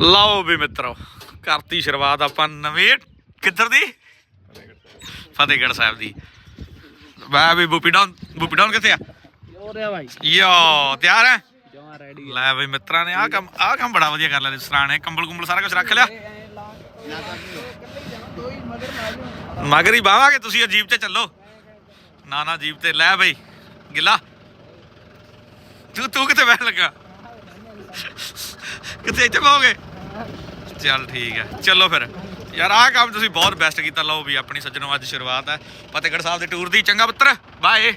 ਲਓ ਵੀ ਮਿੱਤਰੋ ਕਰਤੀ ਸ਼ੁਰੂਆਤ ਆਪਾਂ ਨਵੇਂ ਕਿੱਧਰ ਦੀ? ਫਤਿਹਗੜ੍ਹ ਸਾਹਿਬ ਦੀ। ਵਾਹ ਵੀ ਬੂਪੀ ਡਾਊਨ ਬੂਪੀ ਡਾਊਨ ਕਿੱਥੇ ਆ? ਭਾਈ ਯੋ ਤਿਆਰ ਹੈ ਜਮਾ ਰੈਡੀ ਲੈ ਬਈ ਮਿੱਤਰਾਂ ਨੇ ਆਹ ਕੰਮ ਆਹ ਕੰਮ ਬੜਾ ਵਧੀਆ ਕਰ ਲਿਆ ਸਰਾਣੇ ਕੰਬਲ ਕੁੰਬਲ ਸਾਰਾ ਕੁਝ ਰੱਖ ਲਿਆ। ਮਗਰ ਹੀ ਬਾਵਾਂਗੇ ਤੁਸੀਂ ਅਜੀਬ ਤੇ ਚੱਲੋ। ਨਾ ਨਾ ਜੀਪ ਤੇ ਲੈ ਬਈ ਗਿੱਲਾ। ਤੂੰ ਤੂੰ ਕਿੱਥੇ ਬੈਠ ਲੱਗਾ? ਕਿੱਥੇ ਇੱਥੇ ਪਾਓਗੇ ਚੱਲ ਠੀਕ ਹੈ। ਚਲੋ ਫਿਰ। ਯਾਰ ਆਹ ਕੰਮ ਤੁਸੀਂ ਬਹੁਤ ਬੈਸਟ ਕੀਤਾ। ਲਓ ਵੀ ਆਪਣੀ ਸੱਜਣੋ ਅੱਜ ਸ਼ੁਰੂਆਤ ਹੈ। ਫਤਿਹਗੜ੍ਹ ਸਾਹਿਬ ਦੇ ਟੂਰ ਦੀ। ਚੰਗਾ ਪੁੱਤਰ। ਬਾਏ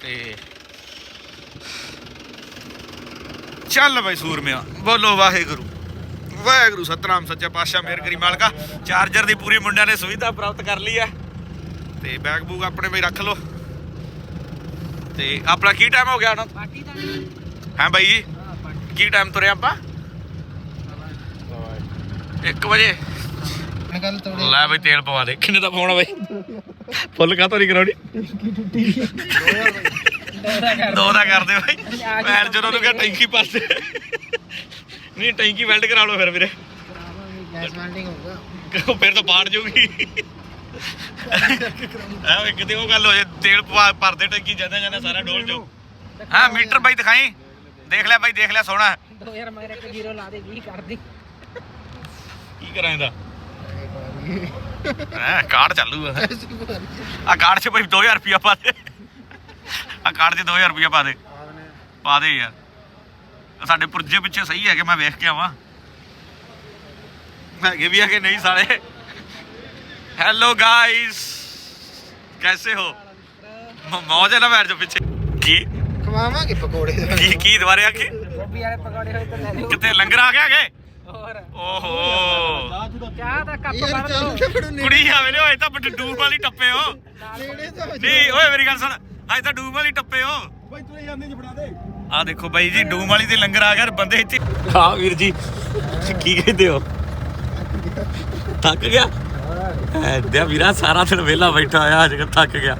ਤੇ ਚੱਲ ਬਈ ਸੂਰਮਿਆ। ਬੋਲੋ ਵਾਹਿਗੁਰੂ। ਵਾਹਿਗੁਰੂ ਸਤਨਾਮ ਸੱਚਾ ਪਾਤਸ਼ਾਹ ਮਿਹਰ ਕਰੀ ਮਾਲਕਾ। ਚਾਰਜਰ ਦੀ ਪੂਰੀ ਮੁੰਡਿਆਂ ਨੇ ਸੁਵਿਧਾ ਪ੍ਰਾਪਤ ਕਰ ਲਈ ਹੈ। ਤੇ ਬੈਗ ਬੂਗ ਆਪਣੇ ਵਿੱਚ ਰੱਖ ਲਓ। ਤੇ ਆਪਣਾ ਕੀ ਟਾਈਮ ਹੋ ਗਿਆ ਹੁਣ ਹੈ ਬਾਈ ਜੀ? ਕੀ ਟਾਈਮ ਤੁਰੇ ਆਪਾਂ? 1 ਵਜੇ। ਗੱਲ ਤੋੜੇ ਲੈ ਬਈ ਤੇਲ ਪਵਾ ਦੇ। ਕਿੰਨੇ ਦਾ ਪਾਉਣਾ ਬਾਈ? ਫੁੱਲ ਕਾਤੋਂ ਨਹੀਂ ਕਰਾਉਣੀ? ਦੋ ਦਾ ਕਰਦੇ ਬਾਈ। ਪੈਰ ਜਦੋਂ ਨੂੰ ਕਿਹਾ ਟੈਂਕੀ ਪਾਸੇ ਨਹੀਂ ਟੈਂਕੀ ਵੈਲਡ ਕਰਾ ਲਓ ਫਿਰ ਵੀਰੇ। ਗੈਸ ਵੈਲਡਿੰਗ ਹੋਊਗਾ। ਫਿਰ ਤਾਂ ਪਾੜ ਜਾਊਗੀ ਐ ਵੇ ਕਿਤੇ ਉਹ ਗੱਲ ਹੋ ਜੇ ਤੇਲ ਪਵਾ ਭਰਦੇ ਟੈਂਕੀ ਜਾਂਦਾ ਜਾਂਦਾ ਸਾਰਾ ਡੋਲ ਜਾਊ ਹਾਂ ਮੀਟਰ ਬਾਈ ਦਿਖਾਈ। ਦੇਖ ਲਿਆ ਬਾਈ ਦੇਖ ਲਿਆ ਸੋਹਣਾ। 2000 ਮਗਰ ਇੱਕ ਜ਼ੀਰੋ ਲਾ ਦੇ 20 ਕਰ ਦੇ। ਕੀ ਕਰਾਂ ਇਹਦਾ? ਹੈ ਕਾਰਡ ਚਾਲੂ ਆ। ਆ ਕਾਰਡ 'ਚ ਭਾਈ 2000 ਰੁਪਿਆ ਪਾ ਦੇ। ਆ ਕਾਰਡ 'ਚ 2000 ਰੁਪਿਆ ਪਾ ਦੇ। ਪਾ ਦੇ ਯਾਰ। ਆਹ ਸਾਡੇ ਪੁਰਜੇ ਪਿੱਛੇ ਸਹੀ ਹੈ ਕਿ ਮੈਂ ਵੇਖ ਕੇ ਆਵਾਂ। ਹੈਗੇ ਵੀ ਆ ਕਿ ਨਹੀਂ ਸਾਲੇ। ਹੈਲੋ ਗਾਇਸ ਕੈਸੇ ਹੋ? ਮ- ਮੌਜ ਹੈ ਨਾ ਬੈਠ ਜਾ ਪਿੱਛੇ। ਕੀ? ਖਵਾਵਾਂਗੇ ਪਕੌੜੇ। ਕੀ ਕੀ ਦੁਬਾਰੇ ਆਖੀ ਗੋਭੀ ਵਾਲੇ ਪਕੌੜੇ ਹੋਏ ਤਾਂ ਲੈ ਲਿਓ। ਕਿਤੇ ਲੰਗਰ ਆ ਗਿਆ ਕਿ ਹੋਰ। ਓਹੋ। ਚਾਹ ਦਾ ਕੱਪ ਬਣ ਲਓ ਕੁੜੀ ਆਵੇ ਨੇ ਓਏ ਤਾਂ ਡੂਬ ਵਾਲੀ ਟੱਪੇ ਹੋ। ਨਹੀਂ ਓਏ ਮੇਰੀ ਗੱਲ ਸੁਣ। ਅੱਜ ਤਾਂ ਡੂਮ ਵਾਲੀ ਟੱਪੇ ਹੋ। ਬਾਈ ਤੂੰ ਜਾਂਦੇ ਚ ਫੜਾ ਦੇ। ਆ ਦੇਖੋ ਬਾਈ ਜੀ ਡੂਮ ਵਾਲੀ ਤੇ ਲੰਗਰ ਆ ਗਿਆ ਬੰਦੇ ਇੱਥੇ ਹਾਂ ਵੀਰ ਜੀ। ਕੀ ਕਹਿੰਦੇ ਹੋ? ਥੱਕ ਗਿਆ? ਐ ਵੀਰਾ ਸਾਰਾ ਦਿਨ ਵਿਹਲਾ ਬੈਠਾ ਆ ਅੱਜ ਕੱਲ੍ਹ ਥੱਕ ਗਿਆ।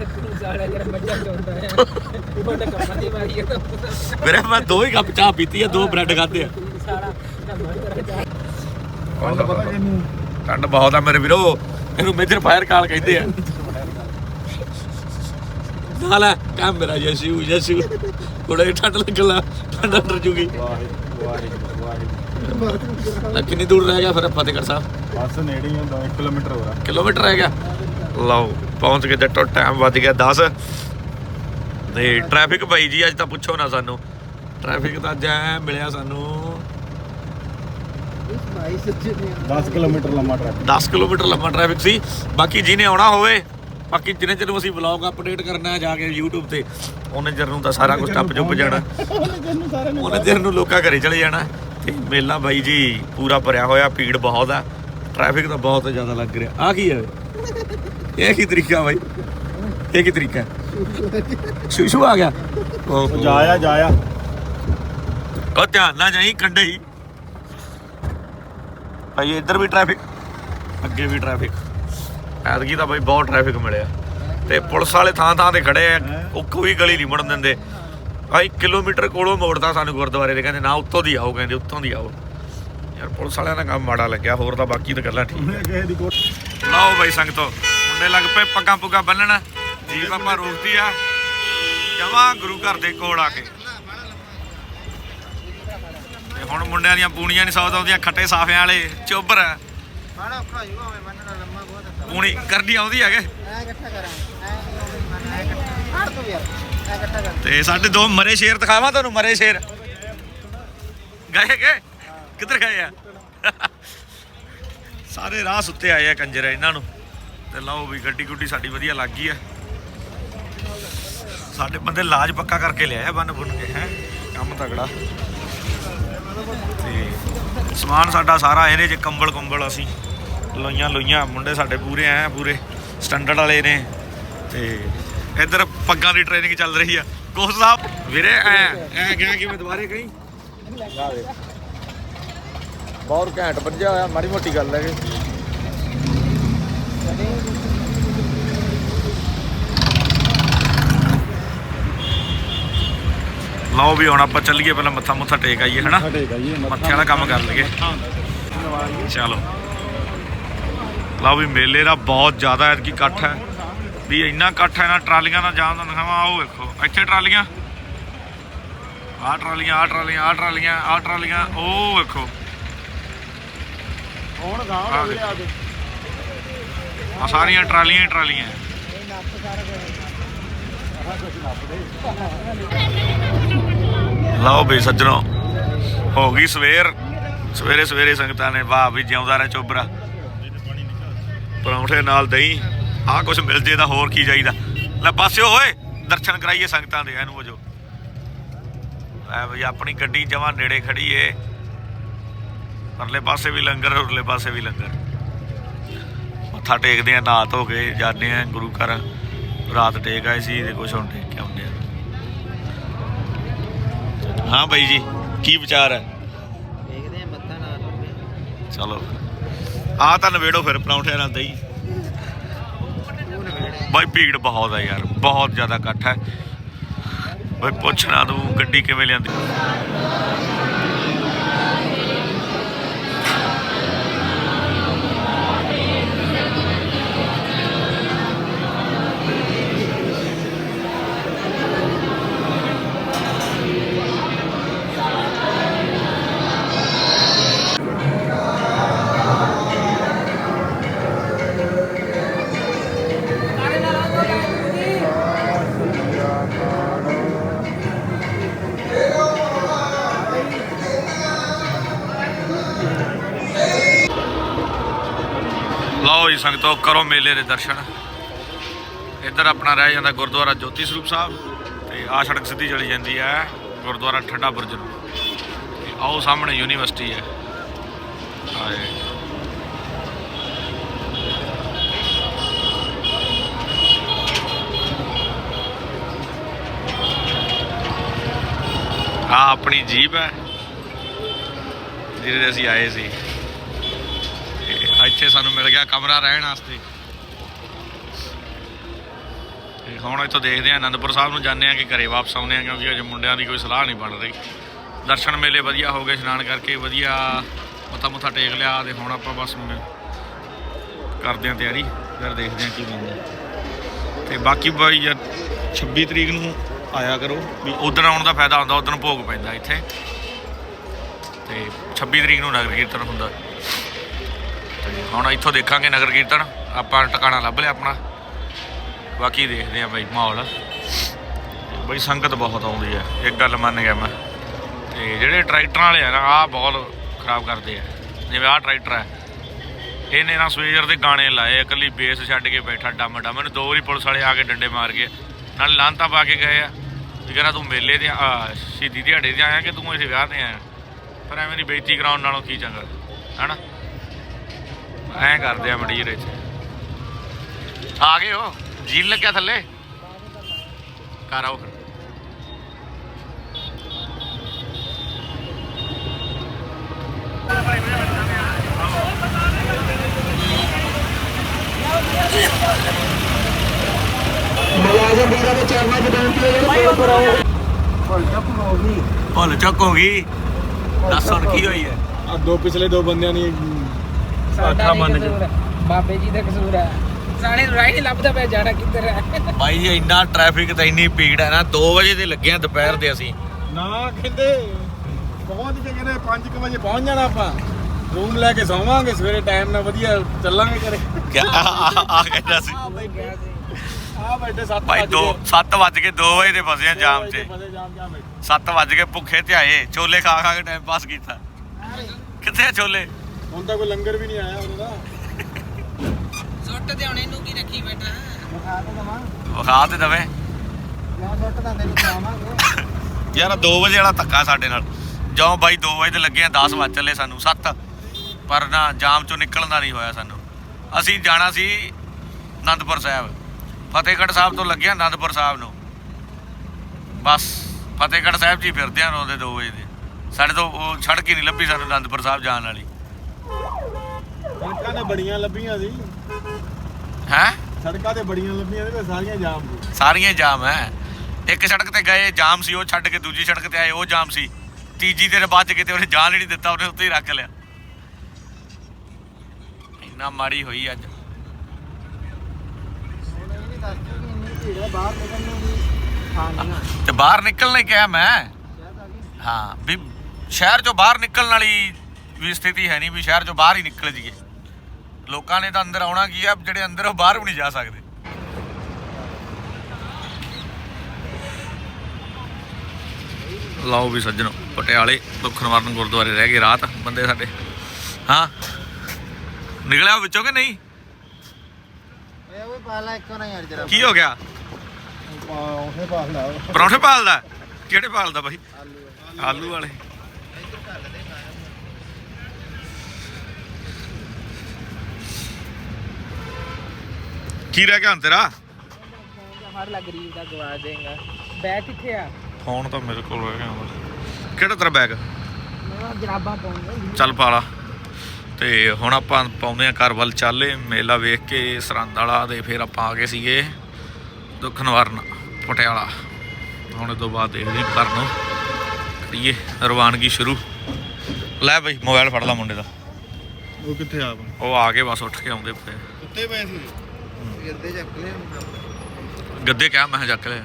ਤੁਹਾਡੇ ਕੰਮਾਂ ਦੀ ਵਾਰੀ ਹੈ ਵੀਰੇ ਮੈਂ ਦੋ ਹੀ ਕੱਪ ਚਾਹ ਪੀਤੀ ਆ ਦੋ ਬ੍ਰੈਡ ਖਾਦੇ ਆ। ਸਾਰਾ ਮਰ ਜਾ ਕੱਲ ਪਤਾ ਕਿੰਨੂੰ ਠੰਡ ਬਹੁਤ ਆ ਮੇਰੇ ਵੀਰੋ। ਇਹਨੂੰ ਮੇਜਰ ਫਾਇਰ ਕਾਲ ਕਹਿੰਦੇ ਆ। ਨਾਲ ਕੰਮ ਮੇਰਾ ਯਸ਼ੂ ਯਸ਼ੂ। ਕੋੜੇ ਠੰਡ ਲੱਗਲਾ ਠੰਡ ਅੰਦਰ ਜੂਗੀ। ਵਾਹਿਗੁਰੂ ਕਿੰਨੀ ਦੂਰ ਰਹਿ ਗਿਆ ਫਿਰ ਫਤਿਹਗੜ੍ਹ ਸਾਹਿਬ? ਬਸ ਨੇੜੇ ਹੀ ਹੁੰਦਾ 1 ਕਿਲੋਮੀਟਰ ਹੋਰਾ ਕਿਲੋਮੀਟਰ ਰਹਿ ਗਿਆ। ਲਓ ਪਹੁੰਚ ਗਏ ਜੱਟੋ ਟਾਈਮ ਵੱਜ ਗਿਆ 10 ਤੇ ਟ੍ਰੈਫਿਕ ਭਾਈ ਜੀ ਅੱਜ ਤਾਂ ਪੁੱਛੋ ਨਾ ਸਾਨੂੰ। ਟ੍ਰੈਫਿਕ ਤਾਂ ਅੱਜ ਐ ਮਿਲਿਆ ਸਾਨੂੰ। 10 ਕਿਲੋਮੀਟਰ ਲੰਮਾ ਟਰੈਕ 10 ਕਿਲੋਮੀਟਰ ਲੰਮਾ ਟ੍ਰੈਫਿਕ ਸੀ। ਬਾਕੀ ਜਿਹਨੇ ਆਉਣਾ ਹੋਵੇ ਬਾਕੀ ਜਿੰਨੇ ਚਿਰ ਨੂੰ ਅਸੀਂ ਵਲੌਗ ਅਪਡੇਟ ਕਰਨਾ ਹੈ ਜਾ ਕੇ YouTube ਤੇ ਉਹਨੇ ਚਿਰ ਨੂੰ ਤਾਂ ਸਾਰਾ ਕੁਝ ਟੱਪ ਜੁੱਪ ਜਾਣਾ। ਉਹਨੇ ਚਿਰ ਨੂੰ ਲੋਕਾਂ ਘਰੇ ਚਲੇ ਜਾਣਾ। ਤੇ ਮੇਲਾ ਬਾਈ ਜੀ ਪੂਰਾ ਭਰਿਆ ਹੋਇਆ ਭੀੜ ਬਹੁਤ ਆ। ਟ੍ਰੈਫਿਕ ਤਾਂ ਬਹੁਤ ਜ਼ਿਆਦਾ ਲੱਗ ਰਿਹਾ। ਆ ਕੀ ਹੈ? ਇਹ ਕੀ ਤਰੀਕਾ ਬਾਈ? ਇਹ ਕੀ ਤਰੀਕਾ? ਸ਼ੂਸ਼ੂ ਆ ਗਿਆ। ਓਹੋ। ਜਾਇਆ ਜਾਇਆ। ਉਹ ਧਿਆਨ ਨਾਲ ਜਾਈ ਕੰਡੇ ਹੀ। ਭਾਈ ਇੱਧਰ ਵੀ ਟ੍ਰੈਫਿਕ ਅੱਗੇ ਵੀ ਟ੍ਰੈਫਿਕ ਐਤਕੀ ਤਾਂ ਭਾਈ ਬਹੁਤ ਟ੍ਰੈਫਿਕ ਮਿਲਿਆ। ਤੇ ਪੁਲਿਸ ਵਾਲੇ ਥਾਂ ਥਾਂ ਤੇ ਖੜੇ ਆ। ਉਹ ਕੋਈ ਗਲੀ ਨਹੀਂ ਮੁੜਨ ਦਿੰਦੇ। ਭਾਈ ਕਿਲੋਮੀਟਰ ਕੋਲੋਂ ਮੋੜਦਾ ਸਾਨੂੰ ਗੁਰਦੁਆਰੇ ਦੇ। ਕਹਿੰਦੇ ਨਾ ਉੱਤੋਂ ਦੀ ਆਓ ਕਹਿੰਦੇ ਉੱਤੋਂ ਦੀ ਆਓ। ਯਾਰ ਪੁਲਿਸ ਵਾਲਿਆਂ ਦਾ ਕੰਮ ਮਾੜਾ ਲੱਗਿਆ। ਹੋਰ ਤਾਂ ਬਾਕੀ ਤਾਂ ਗੱਲਾਂ ਠੀਕ ਕੋਟ ਲਓ ਬਾਈ ਸੰਗਤੋ। ਮੁੰਡੇ ਲੱਗ ਪਏ ਪੱਗਾਂ ਪੁੱਗਾਂ ਬੰਨਣ। ਜੀ ਪਾਪਾ ਰੋਕਦੀ ਆ। ਜਮਾ ਗੁਰੂ ਘਰ ਦੇ ਕੋਲ ਆ ਕੇ। ਤੇ ਹੁਣ ਮੁੰਡਿਆਂ ਦੀਆਂ ਪੂਣੀਆਂ ਨਹੀਂ ਸੌਦ ਆਉਂਦੀਆਂ ਖੱਟੇ ਸਾਫਿਆਂ ਵਾਲੇ ਚੋਬਰ। ਬੜਾ ਔਖਾ ਲੰਮਾ ਬਹੁਤ ਪੂਣੀ ਕਰਨੀ ਆਉਂਦੀ ਹੈਗੇ। ਐ ਇਕੱਠਾ ਕਰਾਂ ਐ ਹਟ ਤੂੰ ਯਾਰ ਐ ਇਕੱਠਾ ਕਰ। ਤੇ ਸਾਡੇ ਦੋ ਮਰੇ ਸ਼ੇਰ ਦਿਖਾਵਾਂ ਤੁਹਾਨੂੰ ਮਰੇ ਸ਼ੇਰ। ਗਏ ਗਏ ਕਿੱਧਰ ਗਏ ਆ? ਸਾਰੇ ਰਾਹ ਸੁੱਤੇ ਆਏ ਆ ਕੰਜਰ ਇਹਨਾਂ ਨੂੰ। ਤੇ ਲਓ ਵੀ ਗੱਡੀ ਗੁੱਡੀ ਸਾਡੀ ਵਧੀਆ ਲੱਗ ਗਈ ਆ। ਸਾਡੇ ਬੰਦੇ ਲਾਜ ਪੱਕਾ ਕਰਕੇ ਲਿਆਇਆ ਬੰਨ ਬੁੰਨ ਕੇ, ਹੈ? ਕੰਮ ਤਗੜਾ ਤੇ ਸਮਾਨ ਸਾਡਾ ਸਾਰਾ ਇਹਦੇ 'ਚ ਕੰਬਲ ਕੰਬਲ ਅਸੀਂ ਲੋਈਆਂ ਲੋਈਆਂ, ਮੁੰਡੇ ਸਾਡੇ ਪੂਰੇ ਐ, ਪੂਰੇ ਸਟੈਂਡਰਡ ਵਾਲੇ ਨੇ। ਤੇ ਇੱਧਰ ਪੱਗਾਂ ਦੀ ਟ੍ਰੇਨਿੰਗ ਚੱਲ ਰਹੀ ਆ। ਕੋਚ ਸਾਹਿਬ, ਵੀਰੇ, ਐ ਐ ਗਿਆ ਕਿਵੇਂ ਦੁਬਾਰੇ ਕਹੀਂ? ਬਹੁਤ ਘੈਂਟ ਵੱਜਿਆ ਹੋਇਆ, ਮਾੜੀ ਮੋਟੀ ਗੱਲ ਹੈ ਕਿ ਲਓ ਵੀ ਹੁਣ ਆਪਾਂ ਚੱਲੀਏ ਪਹਿਲਾਂ ਮੱਥਾ ਮੁੱਥਾ ਟੇਕ ਆਈਏ ਹਨਾ? ਮੱਥੇ ਵਾਲਾ ਕੰਮ ਕਰ ਲਈਏ। ਚਲੋ। ਲਓ ਵੀ ਮੇਲੇ ਦਾ ਬਹੁਤ ਜ਼ਿਆਦਾ ਐਤਕੀ ਇਕੱਠ ਹੈ। ਵੀ ਇੰਨਾ ਇਕੱਠ ਹੈ ਨਾ ਟਰਾਲੀਆਂ ਦਾ ਜਾਮ ਦਾ ਦਿਖਾਵਾਂ ਆਓ ਵੇਖੋ ਇੱਥੇ ਟਰਾਲੀਆਂ। ਆਹ ਟਰਾਲੀਆਂ ਆਹ ਟਰਾਲੀਆਂ ਆਹ ਟਰਾਲੀਆਂ ਆਹ ਟਰਾਲੀਆਂ ਉਹ ਵੇਖੋ। ਹੁਣ ਆ ਗਾਉਂ ਗਏ। ਆ ਸਾਰੀਆਂ ਟਰਾਲੀਆਂ ਹੀ ਟਰਾਲੀਆਂ। ਲਓ ਵੀ ਸੱਜਣੋ, ਹੋ ਗਈ ਸਵੇਰ। ਸਵੇਰੇ ਸਵੇਰੇ ਸੰਗਤਾਂ ਨੇ ਵਾਹ ਵੀ ਜਿਉਂਦਾ ਰਹਿ ਚੋਬਰਾ। ਪਰੌਂਠੇ ਨਾਲ ਦਹੀਂ, ਆਹ ਕੁਝ ਮਿਲ ਜੇ ਤਾਂ ਹੋਰ ਕੀ ਚਾਹੀਦਾ। ਲੈ ਪਾਸਿਓ ਓਏ, ਦਰਸ਼ਨ ਕਰਾਈਏ ਸੰਗਤਾਂ ਦੇ, ਇਹਨੂੰ ਵਜੋ। ਐ ਵੀ ਆਪਣੀ ਗੱਡੀ ਜਮਾਂ ਨੇੜੇ ਖੜੀ ਏ। ਪਰਲੇ ਪਾਸੇ ਵੀ ਲੰਗਰ, ਉਰਲੇ ਪਾਸੇ ਵੀ ਲੰਗਰ। ਮੱਥਾ ਟੇਕਦੇ ਆ, ਨਹਾ ਧੋ ਕੇ ਜਾਂਦੇ ਆ, ਗੁਰੂ ਘਰ। ਰਾਤ ਟੇਕ ਆਏ ਸੀ, ਤੇ ਕੁਛ ਹੁਣ ਟੇਕ ਕੇ ਆਉਂਦੇ ਆ। ਹਾਂ ਬਾਈ ਜੀ ਕੀ ਵਿਚਾਰ ਹੈ? ਦੇਖਦੇ ਆ ਮੱਥਾ ਨਾ ਲਾਉਂਦੇ ਚਲੋ ਆ ਤਾਂ ਨਵੇੜੋ ਫਿਰ ਪਰੌਂਠਿਆਂ ਨਾਲ ਦਹੀਂ। ਬਾਈ ਭੀੜ ਬਹੁਤ ਹੈ ਯਾਰ ਬਹੁਤ ਜ਼ਿਆਦਾ ਇਕੱਠ ਹੈ। ਬਾਈ ਪੁੱਛਣਾ ਤੂੰ ਗੱਡੀ ਕਿਵੇਂ ਲਿਆਂਦੀ। ਲਓ ਜੀ ਸੰਗਤੋ ਕਰੋ ਮੇਲੇ ਦੇ ਦਰਸ਼ਨ। ਇੱਧਰ ਆਪਣਾ ਰਹਿ ਜਾਂਦਾ ਗੁਰਦੁਆਰਾ ਜੋਤੀ ਸਰੂਪ ਸਾਹਿਬ, ਤੇ ਆ ਸੜਕ ਸਿੱਧੀ ਚਲੀ ਜਾਂਦੀ ਹੈ, ਗੁਰਦੁਆਰਾ ਠੰਡਾ ਬੁਰਜ ਨੂੰ। ਆਓ ਸਾਹਮਣੇ ਯੂਨੀਵਰਸਿਟੀ ਹੈ। ਹਾਏ। ਆ ਆਪਣੀ ਜੀਪ ਹੈ, ਜਿਹਦੇ ਅਸੀਂ ਆਏ ਸੀ। ਇੱਥੇ ਸਾਨੂੰ ਮਿਲ ਗਿਆ ਕਮਰਾ ਰਹਿਣ ਵਾਸਤੇ। ਤੇ ਹੁਣ ਇੱਥੋਂ ਦੇਖਦੇ ਆ ਆਨੰਦਪੁਰ ਸਾਹਿਬ ਨੂੰ ਜਾਂਦੇ ਆ ਕਿ ਘਰੇ ਵਾਪਸ ਆਉਂਦੇ ਆ ਕਿਉਂਕਿ ਅਜੇ ਮੁੰਡਿਆਂ ਦੀ ਕੋਈ ਸਲਾਹ ਨਹੀਂ ਬਣ ਰਹੀ ਦਰਸ਼ਨ ਮੇਲੇ ਵਧੀਆ ਹੋ ਗਏ, ਇਸ਼ਨਾਨ ਕਰਕੇ ਵਧੀਆ ਮੱਥਾ ਮੁੱਥਾ ਟੇਕ ਲਿਆ ਤੇ ਹੁਣ ਆਪਾਂ ਬਸ ਕਰਦੇ ਆ ਤਿਆਰੀ, ਫਿਰ ਦੇਖਦੇ ਆ ਕੀ ਬਣਦਾ। ਤੇ ਬਾਕੀ ਬਾਈ ਯਾਰ 26 ਤਰੀਕ ਨੂੰ ਆਇਆ ਕਰੋ, ਵੀ ਉਦੋਂ ਆਉਣ ਦਾ ਫਾਇਦਾ ਹੁੰਦਾ ਉਦੋਂ ਭੋਗ ਪੈਂਦਾ ਇੱਥੇ। ਤੇ 26 ਤਰੀਕ ਨੂੰ ਨਗਰ ਕੀਰਤਨ ਹੁੰਦਾ। ਹੁਣ ਇੱਥੋਂ ਦੇਖਾਂਗੇ ਨਗਰ ਕੀਰਤਨ। ਆਪਾਂ ਟਿਕਾਣਾ ਲੱਭ ਲਿਆ ਆਪਣਾ। ਬਾਕੀ ਦੇਖਦੇ ਆ ਬਈ ਮਾਹੌਲ। ਬਈ ਸੰਗਤ ਬਹੁਤ ਆਉਂਦੀ ਹੈ ਇੱਕ ਗੱਲ ਮੰਨ ਗਿਆ ਮੈਂ। ਤੇ ਜਿਹੜੇ ਟਰੈਕਟਰਾਂ ਵਾਲੇ ਆ ਨਾ, ਆਹ ਬਹੁਤ ਖਰਾਬ ਕਰਦੇ ਆ। ਜਿਵੇਂ ਆਹ ਟਰੈਕਟਰ ਹੈ ਇਹਨੇ ਨਾ ਸਵੇਰ ਦੇ ਗਾਣੇ ਲਾਏ, ਇਕੱਲੀ ਬੇਸ ਛੱਡ ਕੇ ਬੈਠਾ ਡਮ ਡਮ। ਮੈਨੂੰ ਦੋ ਵਾਰੀ ਪੁਲਿਸ ਵਾਲੇ ਆ ਕੇ ਡੰਡੇ ਮਾਰ ਗਏ। ਨਾਲ ਲਾਂਤਾ ਪਾ ਕੇ ਗਏ ਆ। ਵੀ ਕਹਿੰਦਾ ਤੂੰ ਮੇਲੇ ਤੇ ਸ਼ਹੀਦੀ ਦਿਹਾੜੇ ਤੇ ਆਇਆ ਕਿ ਤੂੰ ਇਸ ਵਿਆਹ ਤੇ ਆਇਆ? ਪਰ ਐਵੇਂ ਦੀ ਬੇਇੱਜ਼ਤੀ ਕਰਾਉਣ ਨਾਲੋਂ ਕੀ ਚੰਗਾ, ਹਨਾ? ਐਂ ਕਰਦੇ ਆ ਮੰਡੀਰ ਇੱਥੇ ਆ ਗਏ ਹੋ ਜੀਲ ਲੱਗਿਆ ਥੱਲੇ। ਘਰ ਆਓ ਫਿਰ। ਮੁਲਾਜ਼ਮ ਵੀਰਾਂ ਦੇ ਚਰਨਾਂ 'ਚ ਬੇਨਤੀ ਹੈ ਜਿਹੜੇ ਕੋਲ ਕਰਾਓ ਭੁੱਲ ਚੁੱਕ ਹੋ ਗਈ। ਦੱਸ ਹੁਣ ਕੀ ਹੋਈ ਹੈ? ਆ ਦੋ ਪਿਛਲੇ ਦੋ ਬੰਦਿਆਂ ਨੇ ਸਾਡਾ ਮੰਨ ਬਾਬੇ ਜੀ ਦਾ ਕਸੂਰ ਹੈ। ਸਾਡੇ ਨੂੰ ਰਾਹ ਹੀ ਨਹੀਂ ਲੱਭਦਾ ਪਿਆ ਜਾਣਾ ਕਿੱਧਰ ਹੈ। ਬਾਈ ਜੀ ਇੰਨਾ ਟ੍ਰੈਫਿਕ ਤੇ ਇੰਨੀ ਭੀੜ ਹੈ ਨਾ 2 ਵਜੇ ਦੇ ਲੱਗੇ ਆ ਦੁਪਹਿਰ ਦੇ ਅਸੀਂ। ਨਾ ਕਹਿੰਦੇ ਪਹੁੰਚ ਕੇ ਕਹਿੰਦੇ 5 ਵਜੇ ਪਹੁੰਚ ਜਾਣਾ ਆਪਾਂ। ਰੂਮ ਲੈ ਕੇ ਸੌਵਾਂਗੇ ਸਵੇਰੇ ਟਾਈਮ ਨਾਲ ਵਧੀਆ ਚੱਲਾਂਗੇ ਕਰੇ ਕਿਆ ਆ ਕਹਿੰਦਾ ਸੀ। ਆ ਬੈਠੇ ਆ ਬੈਠੇ 7 ਭਾਈ 2 7 ਵੱਜ ਕੇ 2 ਵਜੇ ਦੇ ਫਸੇ ਆ ਜਾਮ 'ਚ ਫਸੇ ਜਾਮ ਜਾ ਬੈਠੇ। 7 ਵੱਜ ਕੇ ਭੁੱਖੇ ਤੇ ਆਏ ਛੋਲੇ ਖਾ ਖਾ ਕੇ ਟਾਈਮ ਪਾਸ ਕੀਤਾ। ਕਿੱਥੇ ਆ ਛੋਲੇ? ਹੁਣ ਤਾਂ ਕੋਈ ਲੰਗਰ ਵੀ ਨਹੀਂ ਆਇਆ ਉਹਦਾ ਸੁੱਟ ਤੇ ਹੁਣ ਇਹਨੂੰ ਕੀ ਰੱਖੀ ਬੈਠਾ ਵਿਖਾ ਕੇ ਦਵਾਂ। ਵਿਖਾ ਤੇ ਦਵੇਂ। ਕਿਉਂ ਸੁੱਟ ਦਾ ਤੈਨੂੰ ਖਵਾਵਾਂਗੇ। ਯਾਰ 2 ਵਜੇ ਵਾਲਾ ਧੱਕਾ ਸਾਡੇ ਨਾਲ। ਜਦੋਂ ਬਾਈ 2 ਵਜੇ ਤੇ ਲੱਗੇ ਆ 10 ਵੱਜ ਚੱਲੇ ਸਾਨੂੰ 7 ਪਰ ਨਾ ਜਾਮ ਚੋਂ ਨਿਕਲਣ ਦਾ ਨਹੀਂ ਹੋਇਆ ਸਾਨੂੰ। ਅਸੀਂ ਜਾਣਾ ਸੀ ਆਨੰਦਪੁਰ ਸਾਹਿਬ। ਫਤਿਹਗੜ੍ਹ ਸਾਹਿਬ ਤੋਂ ਲੱਗਿਆ ਆਨੰਦਪੁਰ ਸਾਹਿਬ ਨੂੰ। ਬਸ ਫਤਿਹਗੜ੍ਹ ਸਾਹਿਬ 'ਚ ਹੀ ਫਿਰਦੇ ਆ ਉਹਦੇ 2 ਵਜੇ ਦੇ। ਸਾਡੇ ਤੋਂ ਉਹ ਸੜਕ ਹੀ ਨਹੀਂ ਲੱਭੀ ਸਾਨੂੰ ਆਨੰਦਪੁਰ ਸਾਹਿਬ ਜਾਣ ਵਾਲੀ। ਸੜਕਾਂ ਤੇ ਬੜੀਆਂ ਲੱਭੀਆਂ ਸੀ। ਹੈ? ਸੜਕਾਂ ਤੇ ਬੜੀਆਂ ਲੱਭੀਆਂ ਨੇ ਤੇ ਸਾਰੀਆਂ ਜਾਮ ਸੀ। ਸਾਰੀਆਂ ਜਾਮ ਹੈ। ਇੱਕ ਸੜਕ ਤੇ ਗਏ ਜਾਮ ਸੀ ਉਹ ਛੱਡ ਕੇ ਦੂਜੀ ਸੜਕ ਤੇ ਆਏ ਉਹ ਜਾਮ ਸੀ। ਤੀਜੀ ਤੇ ਬਚ ਕੇ ਤੇ ਉਹਨੇ ਜਾਣ ਹੀ ਨਹੀਂ ਦਿੱਤਾ ਉਹਨੇ ਉੱਤੇ ਹੀ ਰੱਖ ਲਿਆ। ਇੰਨਾ ਮਾੜੀ ਹੋਈ ਅੱਜ। ਤੇ ਬਾਹਰ ਨਿਕਲਣਾ ਕਿਹਾ ਮੈਂ। ਹਾਂ ਵੀ ਸ਼ਹਿਰ ਚੋਂ ਬਾਹਰ ਨਿਕਲਣ ਵਾਲੀ ਵੀ ਸਥਿਤੀ ਹੈ ਨਹੀਂ ਵੀ ਸ਼ਹਿਰ ਚੋਂ ਬਾਹਰ ਹੀ ਨਿਕਲ ਜੀਏ ਲੋਕਾਂ ਨੇ ਤਾਂ ਅੰਦਰ ਆਉਣਾ ਕੀ ਆ ਜਿਹੜੇ ਅੰਦਰ ਉਹ ਬਾਹਰ ਵੀ ਨਹੀਂ ਜਾ ਸਕਦੇ। ਲਓ ਵੀ ਸੱਜਣੋ ਪਟਿਆਲੇ ਦੁੱਖ ਨਿਵਾਰਨ ਗੁਰਦੁਆਰੇ ਰਹਿ ਗਏ ਰਾਤ ਬੰਦੇ ਸਾਡੇ। ਹਾਂ? ਨਿਕਲਿਆ ਵਿੱਚੋਂ ਕਿ ਨਹੀਂ? ਕੀ ਹੋ ਗਿਆ? ਪਰੌਂਠੇ ਪਾਲਦਾ? ਕਿਹੜੇ ਪਾਲਦਾ ਬਾਈ? ਆਲੂ ਵਾਲੇ। ਕੀ ਰਹਿ ਗਿਆ ਹੁਣ ਤੇਰਾ? ਹਰ ਲੱਗ ਗਰੀਬ ਦਾ ਗਵਾ ਦੇਗਾ ਬੈਗ ਕਿੱਥੇ ਆ? ਫੋਨ ਤਾਂ ਮੇਰੇ ਕੋਲ ਰਹਿ ਗਿਆ ਬਸ ਕਿਹੜਾ ਤੇਰਾ ਬੈਗ? ਮੈਂ ਜਰਾਬਾਂ ਪਾਉਂਗਾ ਚੱਲ ਪਾਲਾ। ਤੇ ਹੁਣ ਆਪਾਂ ਪਾਉਂਦੇ ਆ ਘਰ ਵੱਲ ਚੱਲੇ। ਮੇਲਾ ਵੇਖ ਕੇ ਸਰੰਦ ਵਾਲਾ ਤੇ ਫਿਰ ਆਪਾਂ ਆ ਗਏ ਸੀਗੇ ਦੁੱਖ ਨਿਵਾਰਨ ਪਟਿਆਲਾ। ਹੁਣ ਇਹ ਤੋਂ ਬਾਅਦ ਦੇਖਦੇ ਹਾਂ ਘਰ ਨੂੰ। ਕਰੀਏ ਰਵਾਨਗੀ ਸ਼ੁਰੂ। ਲੈ ਬਈ ਮੋਬਾਈਲ ਫੜ ਲਾ ਮੁੰਡੇ ਦਾ। ਉਹ ਕਿੱਥੇ ਆ ਉਹ ਆ ਕੇ ਬਸ ਉੱਠ ਕੇ ਆਉਂਦੇ ਪਏ। ਕੁੱਤੇ ਪਏ ਸੀ। ਗਿਰਦੇ ਚੱਕ ਲੈ ਗੱਦੇ ਕਿਹਾ, ਮੈਂ ਚੱਕ ਲਿਆ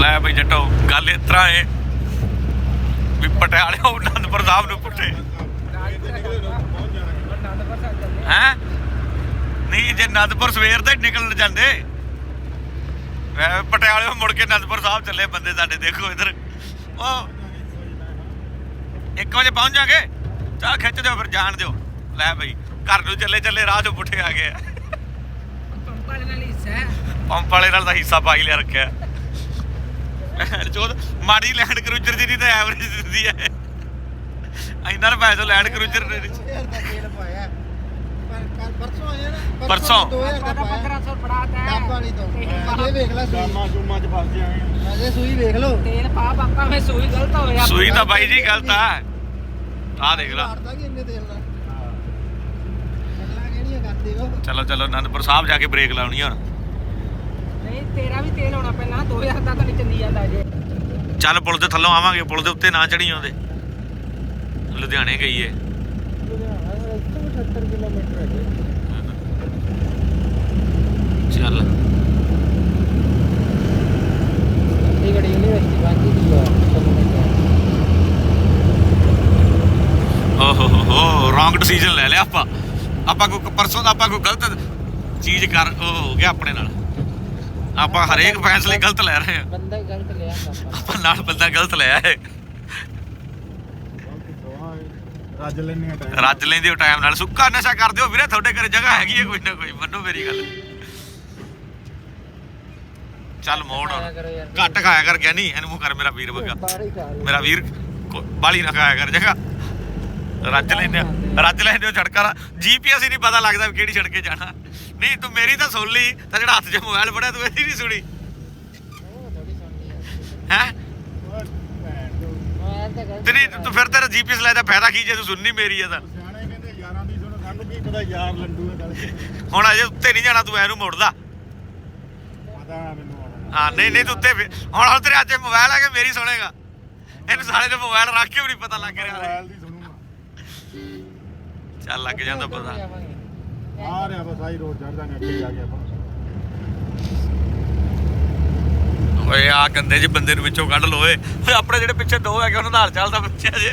ਲੈ ਬਈ ਜੱਟੋ, ਗੱਲ ਇਸ ਤਰ੍ਹਾਂ ਏ ਵੀ ਪਟਿਆਲੇ ਅਨੰਦਪੁਰ ਸਾਹਿਬ ਨੂੰ ਪੁੱਟੇ ਹੈ? ਨਹੀਂ, ਜੇ ਅਨੰਦਪੁਰ ਸਵੇਰ ਤੇ ਨਿਕਲ ਜਾਂਦੇ ਪਟਿਆਲੇ ਮੁੜ ਕੇ ਅਨੰਦਪੁਰ ਸਾਹਿਬ ਚੱਲੇ ਬੰਦੇ ਸਾਡੇ, ਦੇਖੋ ਇਧਰ। ਉਹ 1 ਵਜੇ ਪਹੁੰਚ ਜਾਗੇ ਚਾ ਖਿੱਚ ਦਿਓ, ਫਿਰ ਜਾਣ ਦਿਓ। ਲੈ ਬਈ। ਘਰ ਨੂੰ ਚੱਲੇ ਚੱਲੇ ਰਾਹ ਚੋਂ ਪੁੱਠੇ ਆ ਗਏ। ਪੰਪਾਂ ਨਾਲ ਹਿੱਸਾ ਹੈ। ਪੰਪ ਵਾਲੇ ਨਾਲ ਤਾਂ ਹਿੱਸਾ ਪਾ ਹੀ ਲਿਆ ਰੱਖਿਆ। ਚੋਦ ਮਾੜੀ ਲੈਂਡ ਕਰੂਜ਼ਰ ਦੀ ਨਹੀਂ ਤਾਂ ਐਵਰੇਜ ਦਿੰਦੀ ਐ ਇੰਨਾ ਰੁਪਏ ਤੋਂ ਲੈਂਡ ਕਰੂਜ਼ਰ ਨੇ 2000 ਦਾ ਤੇਲ ਪਾਇਆ। ਪਰ ਕੱਲ ਪਰਸੋਂ ਆਇਆ ਨਾ ਪਰਸੋਂ। 2000 ਦਾ ਪਾਇਆ। 1500 ਫੜਾਤਾ ਡੱਬ ਵਾਲੀ ਤੋਂ। ਅਜੇ ਵੇਖ ਲੈ ਸੂਈ। ਜਾਮਾ ਜੁਮਾ ਚ ਫਸ ਜਾਏ ਅਜੇ ਸੂਈ ਵੇਖ ਲਓ। ਤੇਲ ਪਾ ਪਾਪਾ ਮੈਂ ਸੂਈ ਗਲਤ ਹੋਇਆ। ਸੂਈ ਤਾਂ ਬਾਈ ਜੀ ਗਲਤ ਆ। ਆ ਦੇਖ ਲਾ। ਮਾਰਦਾ ਕਿ ਇੰਨੇ ਤੇਲ ਦਾ ਗੱਲਾਂ ਕਿਹੜੀਆਂ ਕਰਦੇ ਹੋ ਚਲੋ ਚਲੋ ਅਨੰਦਪੁਰ ਸਾਹਿਬ ਜਾ ਕੇ ਬ੍ਰੇਕ ਲਾਉਣੀ ਹੁਣ। ਨਹੀਂ ਤੇਰਾ ਵੀ ਤੇਲ ਹੋਣਾ ਪਹਿਲਾਂ 2000 ਦਾ ਤਾਂ ਨਹੀਂ ਚੱਲੀ ਜਾਂਦਾ ਅਜੇ। ਚੱਲ ਪੁਲ ਦੇ ਥੱਲੋਂ ਆਵਾਂਗੇ ਪੁਲ ਦੇ ਉੱਤੇ ਨਾ ਚੜੀ ਆਉਂਦੇ ਲੁਧਿਆਣੇ ਗਈ ਏ ਲੁਧਿਆਣਾ ਇੱਥੋਂ 78 ਕਿਲੋਮੀਟਰ ਹੈ ਚੱਲ ਚੰਡੀਗੜ੍ਹ ਯੂਨੀਵਰਸਿਟੀ ਬਾਕੀ ਦੀ ਓਹੋ ਹੋ ਹੋ ਰੋਂਗ ਡਿਸੀਜਨ ਲੈ ਲਿਆ ਆਪਾਂ। ਆਪਾਂ ਕੋਈ ਪਰਸੋਂ ਦਾ ਆਪਾਂ ਕੋਈ ਗਲਤ ਚੀਜ਼ ਕਰ ਉਹ ਹੋ ਗਿਆ ਆਪਣੇ ਨਾਲ। ਆਪਾਂ ਹਰੇਕ ਫੈਸਲੇ ਗਲਤ ਲੈ ਰਹੇ ਹਾਂ। ਬੰਦਾ ਗਲਤ ਲਿਆ ਆਪਾਂ। ਨਾਲ ਬੰਦਾ ਗਲਤ ਲਿਆ ਹੈ। ਰੱਜ ਲੈਣੇ ਟਾਈਮ ਰੱਜ ਲੈਂਦੇ ਹੋ ਟਾਈਮ ਨਾਲ। ਸੁੱਕਾ ਨਸ਼ਾ ਕਰਦੇ ਹੋ ਵੀਰੇ ਤੁਹਾਡੇ ਘਰੇ ਜਗ੍ਹਾ ਹੈਗੀ ਹੈ ਕੋਈ ਨਾ ਕੋਈ? ਮੰਨੋ ਮੇਰੀ ਗੱਲ। ਚੱਲ ਮੋੜ ਘੱਟ ਖਾਇਆ ਕਰ ਗਿਆਨੀ ਇਹਨੂੰ ਮੂੰਹ ਕਰ ਮੇਰਾ ਵੀਰ ਲਓ। ਮੇਰਾ ਵੀਰ ਬਾਲੀ ਨਾ ਖਾਇਆ ਕਰ ਜਗ੍ਹਾ। ਰੱਜ ਲੈਂਦੇ ਆ ਰੱਜ ਲੈਂਦੇ ਹੋ ਛੜਕਾ ਦਾ। ਜੀਪੀਐਸ ਹੀ ਨਹੀਂ ਪਤਾ ਲੱਗਦਾ ਵੀ ਕਿਹੜੀ ਸੜਕੇ ਜਾਣਾ। ਨਹੀਂ ਤੂੰ ਮੇਰੀ ਤਾਂ ਸੁਣ ਲਈ ਤਾਂ ਜਿਹੜਾ ਹੱਥ 'ਚ ਮੋਬਾਈਲ ਫੜਿਆ ਤੂੰ ਇਹਦੀ ਨਹੀਂ ਸੁਣੀ। ਹੈ? ਤਾਂ ਤੂੰ ਫਿਰ ਤੇਰਾ ਜੀਪੀਐਸ ਲੈ ਦਾ ਫਾਇਦਾ ਕੀ ਜੇ ਤੂੰ ਸੁਣਨੀ ਮੇਰੀ ਆ ਤਾਂ। ਸਿਆਣੇ ਕਹਿੰਦੇ ਯਾਰਾਂ ਦੀ ਸੁਣ ਸਾਨੂੰ ਕੀ ਪਤਾ ਯਾਰ ਲੰਡੂ ਹੈ ਗੱਲ ਹੁਣ ਅਜੇ ਉੱਤੇ ਨਹੀਂ ਜਾਣਾ ਤੂੰ ਐਨੂੰ ਮੁੜਦਾ। ਪਤਾ ਮੈਨੂੰ ਹੁਣ। ਹਾਂ ਨਹੀਂ ਨਹੀਂ ਤੂੰ ਉੱਤੇ ਹੁਣ ਹੁਣ ਤੇਰੇ 'ਚ ਮੋਬਾਈਲ ਆ ਕੇ ਮੇਰੀ ਸੁਣੇਗਾ? ਇਹਨੂੰ ਸਾਲੇ ਦੇ ਮੋਬਾਈਲ ਰੱਖ ਕੇ ਵੀ ਨਹੀਂ ਪਤਾ ਲੱਗ ਰਿਹਾ। ਚੱਲ ਲੱਗ ਜਾਂਦਾ ਪਤਾ। ਆ ਰਿਹਾ ਬਸ ਆਈ ਰੋਡ ਚੜਦਾ ਨੇ ਅੱਗੇ ਜਾ ਕੇ ਆਪਾਂ। ਓਏ ਆ ਗੰਦੇ ਜਿਹੇ ਬੰਦੇ ਨੂੰ ਵਿੱਚੋਂ ਕੱਢ ਲੋ ਓਏ। ਆਪਣੇ ਜਿਹੜੇ ਪਿੱਛੇ ਦੋ ਹੈਗੇ ਉਹਨਾਂ ਦਾ ਹਾਲ ਚੱਲਦਾ ਬੱਚਿਆ ਜੇ।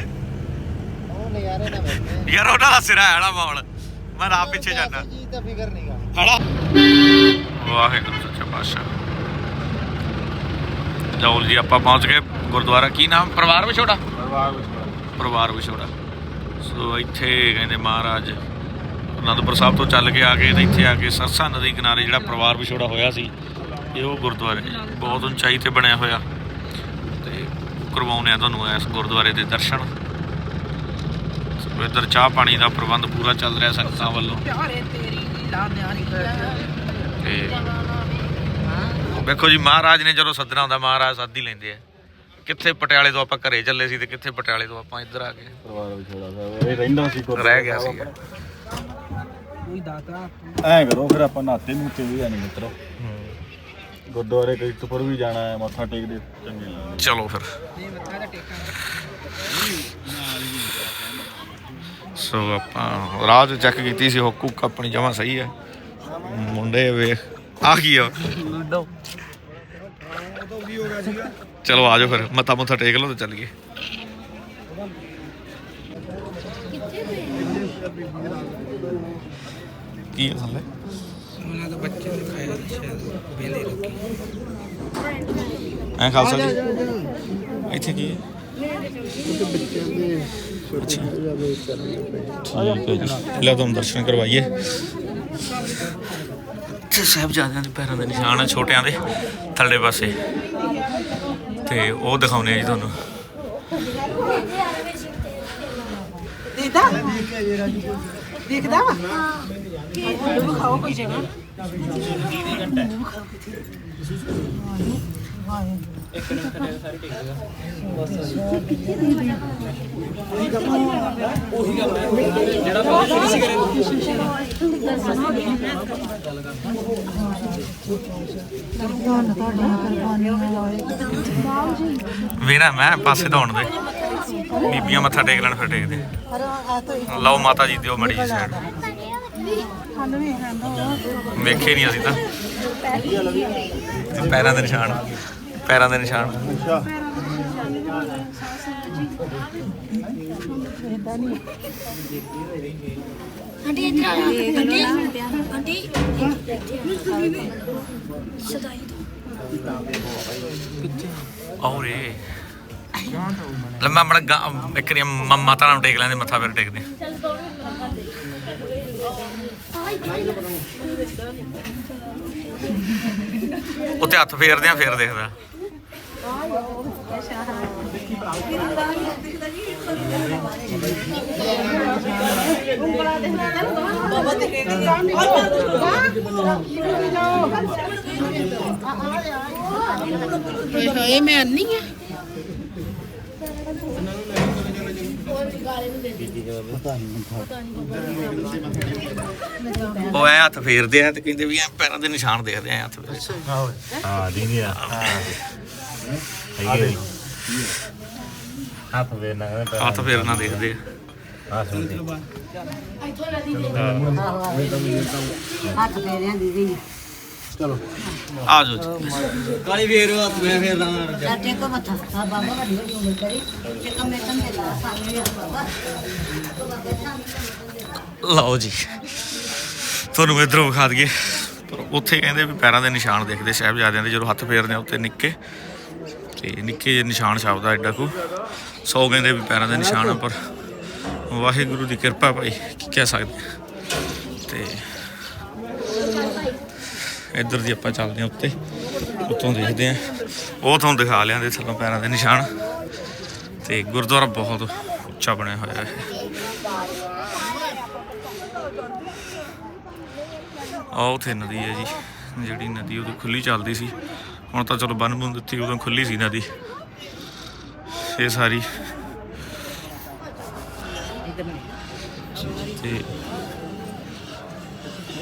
ਉਹ ਨਜ਼ਾਰੇ ਨਾ ਬੈਠੇ ਯਾਰ ਉਹਨਾਂ ਦਾ ਸਿਰਾ ਹੈ ਨਾ ਮਾਹੌਲ। ਮੈਂ ਆਪ ਪਿੱਛੇ ਜਾਣਾ ਜੀ ਤਾਂ ਫਿਕਰ ਨਹੀਂਗਾ ਖੜਾ ਵਾਹਿਗੁਰੂ ਸੱਚਾ ਪਾਤਸ਼ਾਹ। ਲਓ ਜੀ ਆਪਾਂ ਪਹੁੰਚ ਗਏ ਗੁਰਦੁਆਰਾ। ਕੀ ਨਾਮ? ਪਰਿਵਾਰ ਵਿਛੋੜਾ? ਪਰਿਵਾਰ ਵਿੱਚ ਪਰਿਵਾਰ ਵਿਛੋੜਾ। ਸੋ ਇੱਥੇ ਕਹਿੰਦੇ ਮਹਾਰਾਜ ਅਨੰਦਪੁਰ ਸਾਹਿਬ ਤੋਂ ਚੱਲ ਕੇ ਆ ਕੇ ਤੇ ਇੱਥੇ ਆ ਕੇ ਸਰਸਾ ਨਦੀ ਕਿਨਾਰੇ ਜਿਹੜਾ ਪਰਿਵਾਰ ਵਿਛੋੜਾ ਹੋਇਆ ਸੀ, ਇਹ ਉਹ ਗੁਰਦੁਆਰਾ ਹੈ ਬਹੁਤ ਉਚਾਈ ਤੇ ਬਣਿਆ ਹੋਇਆ। ਤੇ ਕਰਵਾਉਂਦੇ ਆ ਤੁਹਾਨੂੰ ਇਸ ਗੁਰਦੁਆਰੇ ਦੇ ਦਰਸ਼ਨ। ਇੱਧਰ ਚਾਹ ਪਾਣੀ ਦਾ ਪ੍ਰਬੰਧ ਪੂਰਾ ਚੱਲ ਰਿਹਾ ਸੰਗਤਾਂ ਵੱਲੋਂ। ਪਿਆਰੇ ਤੇ ਵੇਖੋ ਜੀ, ਮਹਾਰਾਜ ਨੇ ਜਦੋਂ ਸੱਦਣਾ ਹੁੰਦਾ ਮਹਾਰਾਜ ਸੱਦ ਹੀ ਲੈਂਦੇ ਆ। ਕਿੱਥੇ ਪਟਿਆਲੇ ਤੋਂ ਆਪਾਂ ਘਰੇ ਚੱਲੇ ਸੀ ਤੇ ਕਿੱਥੇ ਪਟਿਆਲੇ ਤੋਂ ਆਪਾਂ ਇੱਧਰ ਆ ਗਏ। ਪਰਿਵਾਰ ਵਿੱਚ ਥੋੜਾ ਸਾਹਿਬ ਇਹ ਰਹਿੰਦਾ ਸੀ ਗੁਰਦੁਆਰਾ ਰਹਿ ਗਿਆ ਸੀਗਾ। ਕੋਈ ਦਾਤਾ ਐ ਕਰੋ ਫਿਰ ਆਪਾਂ ਨਾਤੇ ਨੂੰ ਤੇ ਵੀ ਨਹੀਂ ਮਿੱਤਰੋ। ਗੁਰਦੁਆਰੇ ਕਈ ਤੁਪਰ ਵੀ ਜਾਣਾ ਹੈ ਮੱਥਾ ਟੇਕਦੇ ਚੰਗੇ ਲੱਗਦੇ। ਚਲੋ ਫਿਰ। ਨਹੀਂ ਮੱਥਾ ਤਾਂ ਟੇਕਾਂਗੇ। ਸੋ ਆਪਾਂ ਰਾਹ 'ਚ ਚੈੱਕ ਕੀਤੀ ਸੀ ਹੁੱਕ ਹੁੱਕ ਆਪਣੀ ਜਮਾ ਸਹੀ ਹੈ। ਮੁੰਡੇ ਵੇਖ ਆ ਕੀ ਆ ਚਲੋ ਆ ਜਾਓ ਫਿਰ ਮੱਥਾ ਮੁੱਥਾ ਟੇਕ ਲਓ ਤੇ ਚੱਲੀਏ। ਕੀ ਹੈ ਥੱਲੇ? ਉਹਨਾਂ ਦਾ ਬੱਚੇ ਨੂੰ ਖਾਇਆ ਸ਼ਾਇਦ ਵੇਲੇ ਰੁਕੀ ਐ ਖਾਲਸਾ ਜੀ ਇੱਥੇ ਕੀ ਹੈ ਅੱਛਾ। ਠੀਕ ਹੈ ਜੀ। ਲੈ ਤੁਹਾਨੂੰ ਦਰਸ਼ਨ ਕਰਵਾਈਏ। ਤੇ ਸਾਹਿਬਜ਼ਾਦਿਆਂ ਦੇ ਪੈਰਾਂ ਦੇ ਨਿਸ਼ਾਨ ਆ ਛੋਟਿਆਂ ਦੇ ਥੱਲੇ ਪਾਸੇ। ਤੇ ਉਹ ਦਿਖਾਉਨੇ ਆ ਜੀ ਤੁਹਾਨੂੰ। ਦੇਖਦਾ? ਦੇਖਦਾ ਵਾ? ਖਾਓ ਕੋਈ ਜਗ੍ਹਾ। ਵੀਰਾ ਮੈਂ ਪਾਸੇ ਦੌਣ ਦੇ। ਬੀਬੀਆਂ ਮੱਥਾ ਟੇਕ ਲੈਣ ਫਿਰ ਟੇਕਦੇ। ਲਓ ਮਾਤਾ ਜੀ ਦਿਓ ਮੜੀ ਜੀ ਸਾਈਡ ਵੇਖੇ ਨਹੀਂ ਅਸੀਂ ਤਾਂ ਤੇ। ਪੈਰਾਂ ਦੇ ਨਿਸ਼ਾਨ। ਪੈਰਾਂ ਦੇ ਨਿਸ਼ਾਨ। ਆਂਟੀ ਇੱਧਰ ਆ ਆਂਟੀ ਆਂਟੀ ਸਦਾਈ ਔਰੇ ਲੰਮਾ ਇੱਕ ਰੀ ਮਾਤਾ ਨਾਲ ਟੇਕ ਲੈਂਦੇ ਮੱਥਾ ਫਿਰ ਟੇਕਦੇ। ਉੱਤੇ ਹੱਥ ਫੇਰਦੇ ਆ ਫੇਰ ਦੇਖਦਾ ਇਹ ਮੈਂ ਅੰਨੀ ਆ ਉਹ ਐ ਹੱਥ ਫੇਰਦੇ ਆ ਤੇ ਕਹਿੰਦੇ ਵੀ ਐ ਪੈਰਾਂ ਦੇ ਨਿਸ਼ਾਨ ਦੇਖਦੇ ਆ ਹੱਥ ਫੇਰ ਹਾਂ ਦੀਦੀ ਆ ਹੈਗੇ ਹੱਥ ਨਾ ਹੱਥ ਫੇਰਨਾ ਦੇਖਦੇ ਆ। ਹੱਥ ਫੇਰਿਆਂ ਦੀਦੀ ਆ। ਜਾਓ ਜੀ। ਲਾਟੇ ਕੋ। ਮੱਥਾ। ਆ ਬਾਬਾ ਵੱਡੀ ਵੱਡੀ ਉਮਰ ਕਰੀ। ਤੇ ਕਮੇ ਕੰਦੇ ਲਾ ਸਾਹਮਣੇ ਆ ਬਾਬਾ। ਲਓ ਜੀ। ਤੁਹਾਨੂੰ ਇਧਰੋਂ ਵਿਖਾ ਦਈਏ। ਪਰ ਉੱਥੇ ਕਹਿੰਦੇ ਵੀ ਪੈਰਾਂ ਦੇ ਨਿਸ਼ਾਨ ਦੇਖਦੇ ਸਾਹਿਬਜ਼ਾਦਿਆਂ ਦੇ ਜਦੋਂ ਹੱਥ ਫੇਰਦੇ ਆ ਉੱਤੇ ਨਿੱਕੇ ਤੇ ਨਿੱਕੇ ਜਿਹੇ ਨਿਸ਼ਾਨ ਛਾਪਦਾ ਐਡਾ ਕੋ। ਸੌ ਕਹਿੰਦੇ ਵੀ ਪੈਰਾਂ ਦੇ ਨਿਸ਼ਾਨ ਆ, ਪਰ ਵਾਹਿਗੁਰੂ ਦੀ ਕਿਰਪਾ ਭਾਈ, ਕੀ ਕਹਿ ਸਕਦੇ ਆ। ਤੇ ਇੱਧਰ ਦੀ ਆਪਾਂ ਚੱਲਦੇ ਆ ਉੱਤੇ। ਉੱਤੋਂ ਦੇਖਦੇ ਆ ਉਹ ਤੁਹਾਨੂੰ ਦਿਖਾ ਲਿਆਂਦੇ ਥੱਲੋਂ ਪੈਰਾਂ ਦੇ ਨਿਸ਼ਾਨ। ਤੇ ਗੁਰਦੁਆਰਾ ਬਹੁਤ ਉੱਚਾ ਬਣਿਆ ਹੋਇਆ ਹੈ। ਆਹ ਉਥੇ ਨਦੀ ਹੈ ਜੀ। ਜਿਹੜੀ ਨਦੀ ਉਦੋਂ ਖੁੱਲੀ ਚੱਲਦੀ ਸੀ। ਹੁਣ ਤਾਂ ਚਲੋ ਬੰਨ ਬੰਨ ਦਿੱਤੀ, ਉਦੋਂ ਖੁੱਲੀ ਸੀ ਨਦੀ ਇਹ ਸਾਰੀ। ਤੇ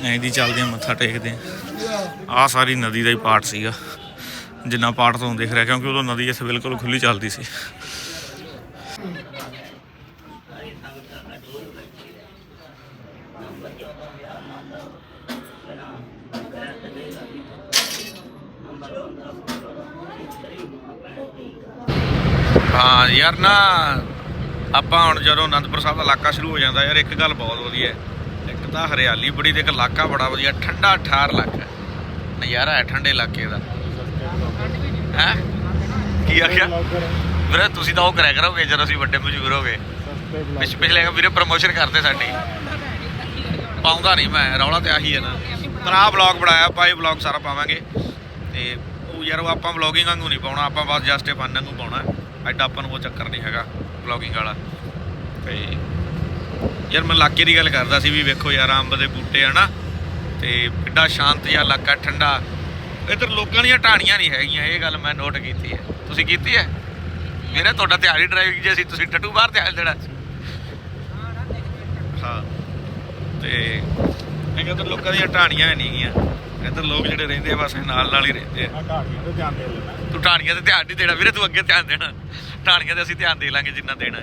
ਐਂ ਦੀ ਚੱਲਦੇ ਆ, ਮੱਥਾ ਟੇਕਦੇ ਆ। ਆਹ ਸਾਰੀ ਨਦੀ ਦਾ ਹੀ ਪਾਰਟ ਸੀਗਾ, ਜਿੰਨਾ ਪਾਰਟ ਤੋਂ ਦਿਖ ਰਿਹਾ, ਕਿਉਂਕਿ ਉਦੋਂ ਨਦੀ ਇੱਥੇ ਬਿਲਕੁਲ ਖੁੱਲੀ ਚੱਲਦੀ ਸੀ ਹਾਂ ਯਾਰ ਨਾ, ਆਪਾਂ ਹੁਣ ਜਦੋਂ ਅਨੰਦਪੁਰ ਸਾਹਿਬ ਦਾ ਇਲਾਕਾ ਸ਼ੁਰੂ ਹੋ ਜਾਂਦਾ, ਯਾਰ ਇੱਕ ਗੱਲ ਬਹੁਤ ਵਧੀਆ ਹੈ। ਇੱਕ ਤਾਂ ਹਰਿਆਲੀ ਬੜੀ ਤੇ ਇੱਕ ਇਲਾਕਾ ਬੜਾ ਵਧੀਆ, ਠੰਡਾ ਠਾਰ ਇਲਾਕਾ ਨਜ਼ਾਰਾ ਹੈ ਠੰਡੇ ਇਲਾਕੇ ਦਾ। ਹੈ? ਕੀ ਆਖਿਆ? ਵੀਰੇ, ਤੁਸੀਂ ਤਾਂ ਉਹ ਕਰਿਆ ਕਰੋਗੇ ਜਦੋਂ ਅਸੀਂ ਵੱਡੇ ਮਜ਼ਦੂਰ ਹੋ ਗਏ। ਪਿਛਲੇ ਵੀਰੇ ਪ੍ਰਮੋਸ਼ਨ ਕਰਦੇ ਸਾਡੀ। ਪਾਉਂਦਾ ਨਹੀਂ ਮੈਂ, ਰੌਲਾ ਤੇ ਆਹੀ ਹੈ ਨਾ। ਪਰ ਆਹ ਵਲੌਗ ਬਣਾਇਆ, ਆਪਾਂ ਇਹ ਵਲੌਗ ਸਾਰਾ ਪਾਵਾਂਗੇ। ਤੇ ਉਹ ਯਾਰ, ਉਹ ਆਪਾਂ ਵਲੌਗਿੰਗ ਵਾਂਗੂ ਨਹੀਂ ਪਾਉਣਾ, ਆਪਾਂ ਬਸ ਜਸਟ ਫਨ ਵਾਂਗੂ ਪਾਉਣਾ। ਐਡਾ ਆਪਾਂ ਨੂੰ ਉਹ ਚੱਕਰ ਨਹੀਂ ਹੈਗਾ ਵਲੌਗਿੰਗ ਵਾਲਾ। ਤੇ ਯਾਰ ਮੈਂ ਇਲਾਕੇ ਦੀ ਗੱਲ ਕਰਦਾ ਸੀ ਵੀ ਵੇਖੋ ਯਾਰ ਅੰਬ ਦੇ ਬੂਟੇ ਹਨਾ ਤੇ ਐਡਾ ਸ਼ਾਂਤ ਜਿਹਾ ਇਲਾਕਾ, ਠੰਡਾ। ਇੱਧਰ ਲੋਕਾਂ ਦੀਆਂ ਢਾਣੀਆਂ ਨਹੀਂ ਹੈਗੀਆਂ, ਇਹ ਗੱਲ ਮੈਂ ਨੋਟ ਕੀਤੀ ਹੈ। ਤੁਸੀਂ ਕੀਤੀ ਹੈ? ਮੇਰੇ ਤੁਹਾਡਾ ਤਿਆਰੀ ਡਰਾਈਵਿੰਗ ਜੇ ਸੀ ਤੁਸੀਂ ਟੱਟੂ ਬਾਹਰ ਧਿਆਨ ਦੇਣਾ। ਸੀ। ਹਾਂ। ਤੇ ਮੈਂ ਕਹਿੰਦਾ ਲੋਕਾਂ ਦੀਆਂ ਢਾਣੀਆਂ ਨਹੀਂ ਗੀਆਂ ਕਹਿੰਦਾ ਲੋਕ ਜਿਹੜੇ ਰਹਿੰਦੇ ਆ ਬਸ ਨਾਲ ਨਾਲ ਹੀ ਰਹਿੰਦੇ ਆ। ਤੇ ਧਿਆਨ ਦੇ ਲੈਣਾ। ਤੂੰ ਢਾਣੀਆਂ ਤੇ ਧਿਆਨ ਨਹੀਂ ਦੇਣਾ ਵੀਰੇ ਤੂੰ ਅੱਗੇ ਧਿਆਨ ਦੇਣਾ। ਢਾਣੀਆਂ ਤੇ ਅਸੀਂ ਧਿਆਨ ਦੇ ਲਾਂਗੇ ਜਿੰਨਾ ਦੇਣਾ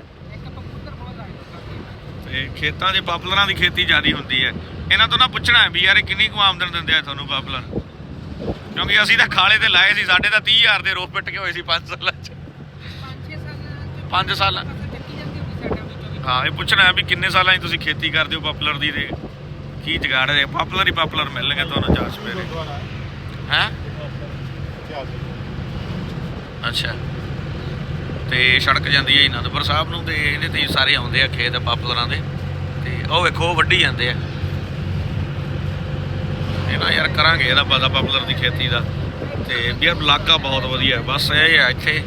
ਤੇ ਖੇਤਾਂ 'ਚ ਪਾਪੂਲਰਾਂ ਦੀ ਖੇਤੀ ਜ਼ਿਆਦੀ ਹੁੰਦੀ ਹੈ। ਇਹਨਾਂ ਤੋਂ ਨਾ ਪੁੱਛਣਾ ਵੀ ਯਾਰ ਇਹ ਕਿੰਨੀ ਕੁ ਆਮਦਨ ਦਿੰਦੇ ਆ ਤੁਹਾਨੂੰ ਪਾਪੂਲਰ ਕਿਉਂਕਿ ਅਸੀਂ ਤਾਂ ਖਾਲੇ ਤੇ ਲਾਏ ਸੀ ਸਾਡੇ ਤਾਂ 30000 ਦੇ ਰੋਪ ਪਿੱਟ ਕੇ ਹੋਏ ਸੀ 5 ਸਾਲਾਂ 'ਚ। 5-6 ਸਾਲ ਪੰਜ ਸਾਲ। ਚੱਕੀ ਜਾਂਦੀ ਹੋਈ ਸਾਡਾ ਵੀ। 24 ਹਾਂ ਇਹ ਪੁੱਛਣਾ ਹੈ ਵੀ ਕਿੰਨੇ ਸਾਲਾਂ 'ਚ ਤੁਸੀਂ ਖੇਤੀ ਕਰਦੇ ਹੋ ਪਾਪੂਲਰ ਦੀ ਤੇ ਕੀ ਜਗਾੜ ਹੈ? ਪਾਪੂਲਰ ਹੀ ਪਾਪੂਲਰ ਮਿਲਣਗੇ ਤੁਹਾਨੂੰ ਚਾਰ ਸਵੇਰੇ ਹੈ? ਅੱਛਾ। ਤੇ ਸੜਕ ਜਾਂਦੀ ਹੈ ਅਨੰਦਪੁਰ ਸਾਹਿਬ ਨੂੰ ਤੇ ਇਹਦੇ ਤੇ ਸਾਰੇ ਆਉਂਦੇ ਆ ਖੇਤ ਪਾਪੂਲਰਾਂ ਦੇ। ਤੇ ਉਹ ਵੇਖੋ ਵੱਢੀ ਜਾਂਦੇ ਆ। ਇਹ ਨਾ ਯਾਰ ਕਰਾਂਗੇ ਇਹਦਾ ਪਤਾ ਪਾਪੂਲਰ ਦੀ ਖੇਤੀ ਦਾ। ਤੇ ਯਾਰ ਇਲਾਕਾ ਬਹੁਤ ਵਧੀਆ ਹੈ। ਬਸ ਇਹ ਹੈ ਇੱਥੇ। ਇੱਕ